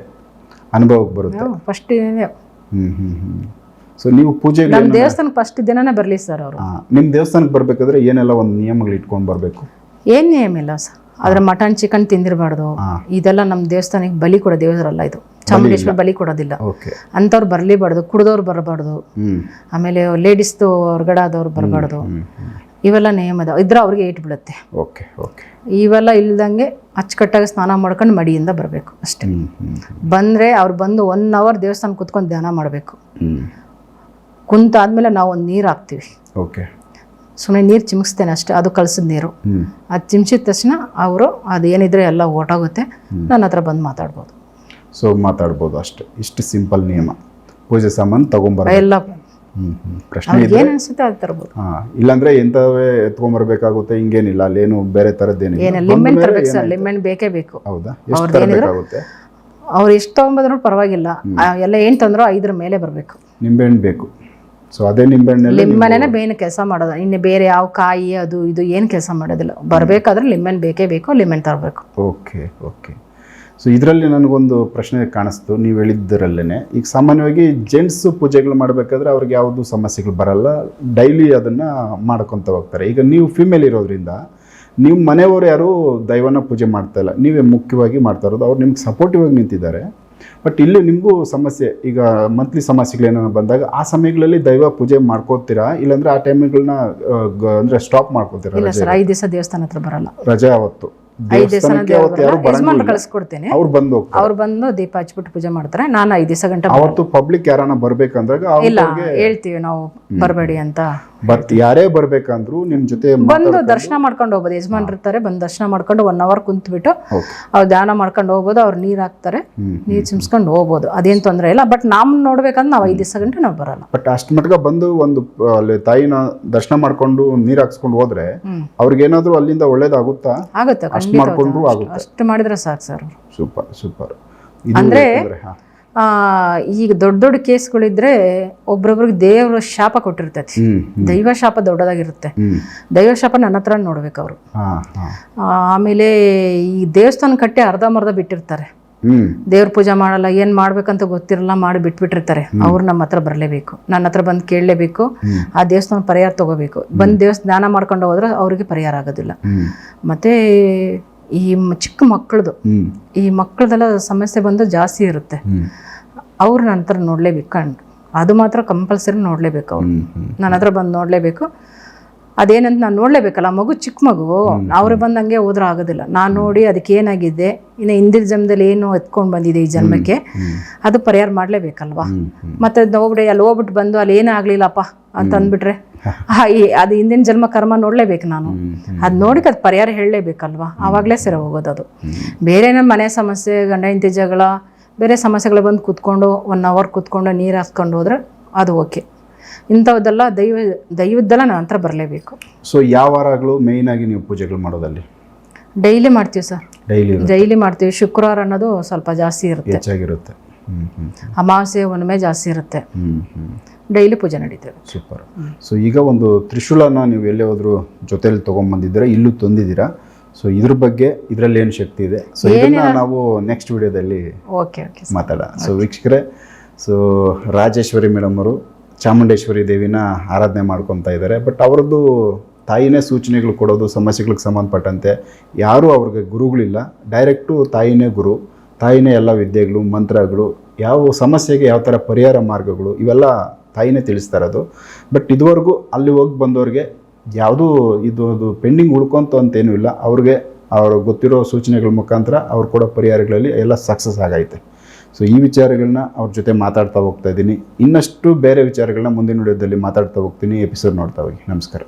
ಅನುಭವಕ್ಕೆ ಬರುತ್ತೆ.
ಫಸ್ಟ್
ಹ್ಞೂ ಹ್ಮ್ ಹ್ಮ್ ಸೊ ನೀವು ಪೂಜೆಗೆ
ನಮ್ಮ ದೇವಸ್ಥಾನಕ್ಕೆ ಫಸ್ಟ್ ದಿನನೇ ಬರಲಿ ಸರ್ ಅವರು.
ನಿಮ್ಮ ದೇವಸ್ಥಾನಕ್ಕೆ ಬರಬೇಕಾದ್ರೆ ಏನೆಲ್ಲ ಒಂದು ನಿಯಮಗಳು ಇಟ್ಕೊಂಡು ಬರಬೇಕು?
ಏನು ನಿಯಮ ಇಲ್ಲ ಸರ್. ಆದ್ರೆ ಮಟನ್ ಚಿಕನ್ ತಿಂದಿರಬಾರ್ದು. ಇದೆಲ್ಲ ನಮ್ಮ ದೇವಸ್ಥಾನಕ್ಕೆ ಬಲಿ ಕೊಡೋ ದೇವರಲ್ಲ ಇದು. ಚಾಮುಂಡೇಶ್ವರಿ ಬಲಿ ಕೊಡೋದಿಲ್ಲ.
ಅಂತವ್ರು
ಅಂಥವ್ರು ಬರಲೇಬಾರ್ದು ಕುಡ್ದವ್ರು ಬರಬಾರ್ದು. ಆಮೇಲೆ ಲೇಡೀಸ್ದು ಹೊರಗಡೆ ಆದವ್ರು ಬರಬಾರ್ದು. ಇವೆಲ್ಲ ನಿಯಮ ಅದಾವ ಇದ್ರೆ ಅವ್ರಿಗೆ ಏಟ್
ಬಿಡುತ್ತೆ
ಇವೆಲ್ಲ ಇಲ್ದಂಗೆ ಅಚ್ಚುಕಟ್ಟಾಗಿ ಸ್ನಾನ ಮಾಡ್ಕೊಂಡು ಮಡಿಯಿಂದ ಬರಬೇಕು ಅಷ್ಟೇ. ಬಂದರೆ ಅವ್ರು ಬಂದು ಒನ್ ಅವರ್ ದೇವಸ್ಥಾನ ಕುತ್ಕೊಂಡು ಧ್ಯಾನ ಮಾಡಬೇಕು. ಕುಂತಾದ್ಮೇಲೆ ನಾವು ಒಂದು ನೀರು ಹಾಕ್ತೀವಿ.
ಓಕೆ.
ಸುಮ್ಮನೆ ನೀರು ಚಿಮ್ಕಿಸ್ತೇನೆ ಅಷ್ಟೇ ಅದು ಕಳ್ಸಿದ ನೀರು. ಅದು ಚಿಮ್ಸಿದ ತಕ್ಷಣ ಅವರು ಅದು ಏನಿದ್ರೆ ಎಲ್ಲ ಓಟಾಗುತ್ತೆ ನನ್ನ ಹತ್ರ ಬಂದು ಮಾತಾಡ್ಬೋದು.
ಸೊ ಮಾತಾಡ್ಬೋದು ಅಷ್ಟೇ. ಇಷ್ಟು ಸಿಂಪಲ್ ನಿಯಮ. ಪೂಜೆ ಸಾಮಾನು ತಗೊಂಬರ
ಎಲ್ಲ
ಪ್ರಶ್ನೆ
ಏನು ಅನ್ಸುತ್ತೆ ಅದು ತರ್ಬೋದು.
ಹಾ ಇಲ್ಲಾಂದ್ರೆ ಎಂಥವೇ ಎತ್ಕೊಂಬರ್ಬೇಕಾಗುತ್ತೆ ಹಿಂಗೇನಿಲ್ಲ. ಅಲ್ಲೇನು ಬೇರೆ ಥರದ್ದೇನಿಲ್ಲ
ಏನಿಲ್ಲ. ಲಿಂಬೆಣ್ಣೆ ತರಬೇಕು ಸರ್ ಲಿಂಬೆಣ್ಣೆ ಬೇಕೇ ಬೇಕು.
ಹೌದಾ? ಎಷ್ಟು ತರಬೇಕಾಗುತ್ತೆ?
ಅವ್ರು ಎಷ್ಟು ತೊಗೊಂಬಂದ್ರು ಪರವಾಗಿಲ್ಲ. ಎಲ್ಲ ಏನು ತಂದ್ರೋ ಐದರ ಮೇಲೆ ಬರಬೇಕು.
ನಿಂಬೆಹಣ್ಣು ಬೇಕು. ಸೊ ಅದೇ ನಿಂಬೆಹಣ್ಣಲ್ಲಿ
ಲಿಂಬೆಣ್ಣೆ ಬೇನ್ ಕೆಲಸ ಮಾಡೋದು? ಇನ್ನು ಬೇರೆ ಯಾವ ಕಾಯಿ ಅದು ಇದು ಏನು ಕೆಲಸ ಮಾಡೋದಿಲ್ಲ. ಬರಬೇಕಾದ್ರೆ ಲಿಂಬೆಣ್ಣೆ ಬೇಕೇ ಬೇಕು ಲಿಂಬೆಣ್ಣೆ ತರಬೇಕು.
Okay okay. ಸೊ ಇದರಲ್ಲಿ ನನಗೊಂದು ಪ್ರಶ್ನೆ ಕಾಣಿಸ್ತು ನೀವು ಹೇಳಿದ್ದರಲ್ಲೇ ಈಗ ಸಾಮಾನ್ಯವಾಗಿ ಜೆಂಟ್ಸ್ ಪೂಜೆಗಳು ಮಾಡಬೇಕಾದ್ರೆ ಅವ್ರಿಗೆ ಯಾವುದು ಸಮಸ್ಯೆಗಳು ಬರಲ್ಲ ಡೈಲಿ ಅದನ್ನು ಮಾಡ್ಕೊತ ಹೋಗ್ತಾರೆ. ಈಗ ನೀವು ಫಿಮೇಲ್ ಇರೋದ್ರಿಂದ ನಿಮ್ಮ ಮನೆಯವರು ಯಾರು ದೈವನ ಪೂಜೆ ಮಾಡ್ತಾ ಇಲ್ಲ. ನೀವೇ ಮುಖ್ಯವಾಗಿ ಮಾಡ್ತಾ ಇರೋದು ಅವ್ರು ನಿಮ್ಗೆ ಸಪೋರ್ಟಿವ್ ಆಗಿ ನಿಂತಿದ್ದಾರೆ. ಬಟ್ ಇಲ್ಲಿ ನಿಮಗೂ ಸಮಸ್ಯೆ ಈಗ ಮಂತ್ಲಿ ಸಮಸ್ಯೆಗಳೇನೋ ಬಂದಾಗ ಆ ಸಮಯಗಳಲ್ಲಿ ದೈವ ಪೂಜೆ ಮಾಡ್ಕೋತೀರಾ? ಇಲ್ಲಾಂದ್ರೆ ಆ ಟೈಮ್ಗಳನ್ನ ಅಂದ್ರೆ ಸ್ಟಾಪ್ ಮಾಡ್ಕೋತೀರಾ
ಐದು ದಿವಸ ದೇವಸ್ಥಾನ ಹತ್ರ ಬರಲ್ಲ.
ರಜೆ ಅವತ್ತು
ಐದು ದಿವಸ ಯಜಮಾನ್ರು ಕಳಿಸ್ಕೊಡ್ತೇನೆ.
ಅವ್ರು ಬಂದು
ಅವ್ರು ಬಂದು ದೀಪ ಹಚ್ಬಿಟ್ಟು ಪೂಜೆ ಮಾಡ್ತಾರೆ. ನಾನು ಐದು ದಿವಸ ಗಂಟೆ
ಅವತ್ತು ಪಬ್ಲಿಕ್ ಯಾರಾನ ಬರ್ಬೇಕಂದ್ರಾಗ
ಇಲ್ಲ ಹೇಳ್ತೀವಿ ನಾವು ಬರಬೇಡಿ ಅಂತ.
ಬಟ್ ಯಾರೇ ಬರ್ಬೇಕಂದ್ರು ನಿಮ್ ಜೊತೆ
ಬಂದು ದರ್ಶನ ಮಾಡ್ಕೊಂಡು ಹೋಗ್ಬೋದು. ಯಜಮಾನ್ರು ಇರ್ತಾರೆ ಬಂದು ದರ್ಶನ ಮಾಡ್ಕೊಂಡು ಒನ್ ಅವರ್ ಕುಂತ್ಬಿಟ್ಟು ಅವ್ರು ಧ್ಯಾನ ಮಾಡ್ಕೊಂಡು ಹೋಗ್ಬೋದು ಅವ್ರು ನೀರ್ ಹಾಕ್ತಾರೆ ನೀರ್ ಚಿಮ್ಸ್ಕೊಂಡು ಹೋಗ್ಬೋದು. ಅದೇನು ತೊಂದರೆ ಇಲ್ಲ ಬಟ್ ನಮ್ ನೋಡ್ಬೇಕಂದ್ರೆ ನಾವು ಐದು ದಿವಸ ಗಂಟೆ ನಾವು ಬರಲ್ಲ.
ಬಟ್ ಅಷ್ಟ್ ಮಟ್ಟ ಬಂದು ಒಂದು ಅಲ್ಲಿ ತಾಯಿನ ದರ್ಶನ ಮಾಡ್ಕೊಂಡು ನೀರ್ ಹಾಕ್ಸ್ಕೊಂಡು ಹೋದ್ರೆ
ಅವ್ರಿಗೆ
ಏನಾದ್ರು ಅಲ್ಲಿಂದ ಒಳ್ಳೇದಾಗುತ್ತಾ?
ಆಗುತ್ತೆ
ಅಷ್ಟ್ ಆಗುತ್ತೆ.
ಅಷ್ಟು ಮಾಡಿದ್ರೆ ಸಾಕು ಸರ್
ಸೂಪರ್ ಸೂಪರ್.
ಅಂದ್ರೆ ಆ, ಈಗ ದೊಡ್ಡ ದೊಡ್ಡ ಕೇಸ್ಗಳಿದ್ರೆ ಒಬ್ರೊಬ್ರಿಗೆ ದೇವರ ಶಾಪ ಕೊಟ್ಟಿರ್ತೈತಿ. ದೈವ ಶಾಪ ದೊಡ್ಡದಾಗಿರುತ್ತೆ. ದೈವ ಶಾಪ ನನ್ನ ಹತ್ರ ನೋಡ್ಬೇಕು ಅವರು. ಆಮೇಲೆ ಈ ದೇವಸ್ಥಾನ ಕಟ್ಟಿ ಅರ್ಧಂಬರ್ಧ ಬಿಟ್ಟಿರ್ತಾರೆ. ದೇವ್ರ ಪೂಜೆ ಮಾಡಲ್ಲ ಏನ್ ಮಾಡ್ಬೇಕಂತ ಗೊತ್ತಿರಲ್ಲ ಮಾಡಿ ಬಿಟ್ಬಿಟ್ಟಿರ್ತಾರೆ. ಅವ್ರು ನಮ್ಮ ಹತ್ರ ಬರಲೇಬೇಕು. ನನ್ನ ಹತ್ರ ಬಂದು ಕೇಳಲೇಬೇಕು. ಆ ದೇವಸ್ಥಾನ ಪರಿಹಾರ ತಗೋಬೇಕು. ಬಂದು ದೇವಸ್ಥಾನ ಮಾಡ್ಕೊಂಡು ಹೋದ್ರೆ ಅವ್ರಿಗೆ ಪರಿಹಾರ ಆಗೋದಿಲ್ಲ. ಮತ್ತೆ ಈ ಚಿಕ್ಕ ಮಕ್ಕಳದು ಈ ಮಕ್ಕಳದೆಲ್ಲ ಸಮಸ್ಯೆ ಬಂದು ಜಾಸ್ತಿ ಇರುತ್ತೆ. ಅವ್ರ ನನ್ನ ಹತ್ರ ನೋಡ್ಲೇಬೇಕು ಕಂಡು ಅದು ಮಾತ್ರ ಕಂಪಲ್ಸರಿ ನೋಡ್ಲೇಬೇಕು ಅವ್ರು. ನನ್ನ ಹತ್ರ ಬಂದು ನೋಡಲೇಬೇಕು. ಅದೇನಂತ ನಾನು ನೋಡಲೇಬೇಕಲ್ಲ ಮಗು ಚಿಕ್ಕ ಮಗು ಅವ್ರು ಬಂದಂಗೆ ಹೋದ್ರೆ ಆಗೋದಿಲ್ಲ. ನಾನು ನೋಡಿ ಅದಕ್ಕೆ ಏನಾಗಿದೆ ಇನ್ನು ಹಿಂದಿನ ಜನ್ಮದಲ್ಲಿ ಏನು ಎತ್ಕೊಂಡು ಬಂದಿದೆ ಈ ಜನ್ಮಕ್ಕೆ ಅದು ಪರಿಹಾರ ಮಾಡಲೇಬೇಕಲ್ವಾ? ಮತ್ತೆ ಹೋಗ್ಬಿಡಿ ಅಲ್ಲಿ ಹೋಗ್ಬಿಟ್ಟು ಬಂದು ಅಲ್ಲಿ ಏನೂ ಆಗಲಿಲ್ಲಪ್ಪ ಅಂತ ಅಂದ್ಬಿಟ್ರೆ ಅದು ಹಿಂದಿನ ಜನ್ಮ ಕರ್ಮ ನೋಡ್ಲೇಬೇಕು ನಾನು. ಅದು ನೋಡಿ ಅದು ಪರಿಹಾರ ಹೇಳಲೇಬೇಕಲ್ವಾ? ಆವಾಗಲೇ ಸರಿ ಹೋಗೋದು ಅದು. ಬೇರೆ ನಮ್ಮ ಮನೆ ಸಮಸ್ಯೆ ಗಂಡ ಹೆಂಡತಿ ಜಗಳ ಬೇರೆ ಸಮಸ್ಯೆಗಳು ಬಂದು ಕೂತ್ಕೊಂಡು ಒನ್ ಅವರ್ ಕೂತ್ಕೊಂಡು ನೀರು ಹಾಕ್ಕೊಂಡು ಹೋದ್ರೆ ಅದು ಓಕೆ ಇಂಥದ್ದೆಲ್ಲ ದೈವ ದೈವದ್ದೆಲ್ಲ ನನ್ನ ಹತ್ರ ಬರಲೇಬೇಕು.
ಸೊ ಯಾವ ವಾರಗಳು ಮೇಯ್ನ್ ಆಗಿ ನೀವು ಪೂಜೆಗಳು ಮಾಡೋದಲ್ಲಿ?
ಡೈಲಿ ಮಾಡ್ತೀವಿ ಸರ್.
ಡೈಲಿ
ಡೈಲಿ ಮಾಡ್ತೀವಿ. ಶುಕ್ರವಾರ ಅನ್ನೋದು ಸ್ವಲ್ಪ ಜಾಸ್ತಿ ಇರುತ್ತೆ.
ಹೆಚ್ಚಾಗಿರುತ್ತೆ.
ಅಮಾವಾಸ್ಯೆ ಹುಣ್ಣಿಮೆ ಜಾಸ್ತಿ ಇರುತ್ತೆ. ಡೈಲಿ ಪೂಜೆ ನಡೀತೇವೆ
ಸೂಪರ್. ಸೊ ಈಗ ಒಂದು ತ್ರಿಶೂಲನ ನೀವು ಎಲ್ಲೇ ಹೋದ್ರು ಜೊತೆಲಿ ತೊಗೊಂಬಂದಿದ್ದೀರಾ? ಇಲ್ಲೂ ತಂದಿದ್ದೀರಾ? ಸೊ ಇದ್ರ ಬಗ್ಗೆ ಇದರಲ್ಲಿ ಏನು ಶಕ್ತಿ ಇದೆ? ಸೊ ಇದನ್ನ ನಾವು ನೆಕ್ಸ್ಟ್ ವಿಡಿಯೋದಲ್ಲಿ
ಓಕೆ ಓಕೆ
ಮಾತಾಡೋಣ. ಸೊ ವೀಕ್ಷಕರೇ ಸೊ ರಾಜೇಶ್ವರಿ ಮೇಡಮ್ ಅವರು ಚಾಮುಂಡೇಶ್ವರಿ ದೇವಿನ ಆರಾಧನೆ ಮಾಡ್ಕೊತಾ ಇದ್ದಾರೆ. ಬಟ್ ಅವ್ರದ್ದು ತಾಯಿನೇ ಸೂಚನೆಗಳು ಕೊಡೋದು, ಸಮಸ್ಯೆಗಳಿಗೆ ಸಂಬಂಧಪಟ್ಟಂತೆ ಯಾರೂ ಅವ್ರಿಗೆ ಗುರುಗಳಿಲ್ಲ. ಡೈರೆಕ್ಟು ತಾಯಿನೇ ಗುರು, ತಾಯಿನೇ ಎಲ್ಲ ವಿದ್ಯೆಗಳು, ಮಂತ್ರಗಳು, ಯಾವ ಸಮಸ್ಯೆಗೆ ಯಾವ ಥರ ಪರಿಹಾರ ಮಾರ್ಗಗಳು, ಇವೆಲ್ಲ ತಾಯಿನೇ ತಿಳಿಸ್ತಾ ಇರೋದು. ಬಟ್ ಇದುವರೆಗೂ ಅಲ್ಲಿ ಹೋಗಿ ಬಂದವ್ರಿಗೆ ಯಾವುದೂ ಇದು, ಅದು ಪೆಂಡಿಂಗ್ ಉಳ್ಕೊಂತು ಅಂತೇನೂ ಇಲ್ಲ. ಅವ್ರಿಗೆ ಅವ್ರಿಗೆ ಗೊತ್ತಿರೋ ಸೂಚನೆಗಳ ಮುಖಾಂತರ ಅವ್ರು ಕೊಡೋ ಪರಿಹಾರಗಳಲ್ಲಿ ಎಲ್ಲ ಸಕ್ಸಸ್ ಆಗೈತೆ. ಸೊ ಈ ವಿಚಾರಗಳನ್ನ ಅವ್ರ ಜೊತೆ ಮಾತಾಡ್ತಾ ಹೋಗ್ತಾ ಇದ್ದೀನಿ. ಇನ್ನಷ್ಟು ಬೇರೆ ವಿಚಾರಗಳನ್ನ ಮುಂದಿನ ವಿಡಿಯೋದಲ್ಲಿ ಮಾತಾಡ್ತಾ ಹೋಗ್ತೀನಿ. ಎಪಿಸೋಡ್ ನೋಡ್ತಾ ಹೋಗಿ.
ನಮಸ್ಕಾರ.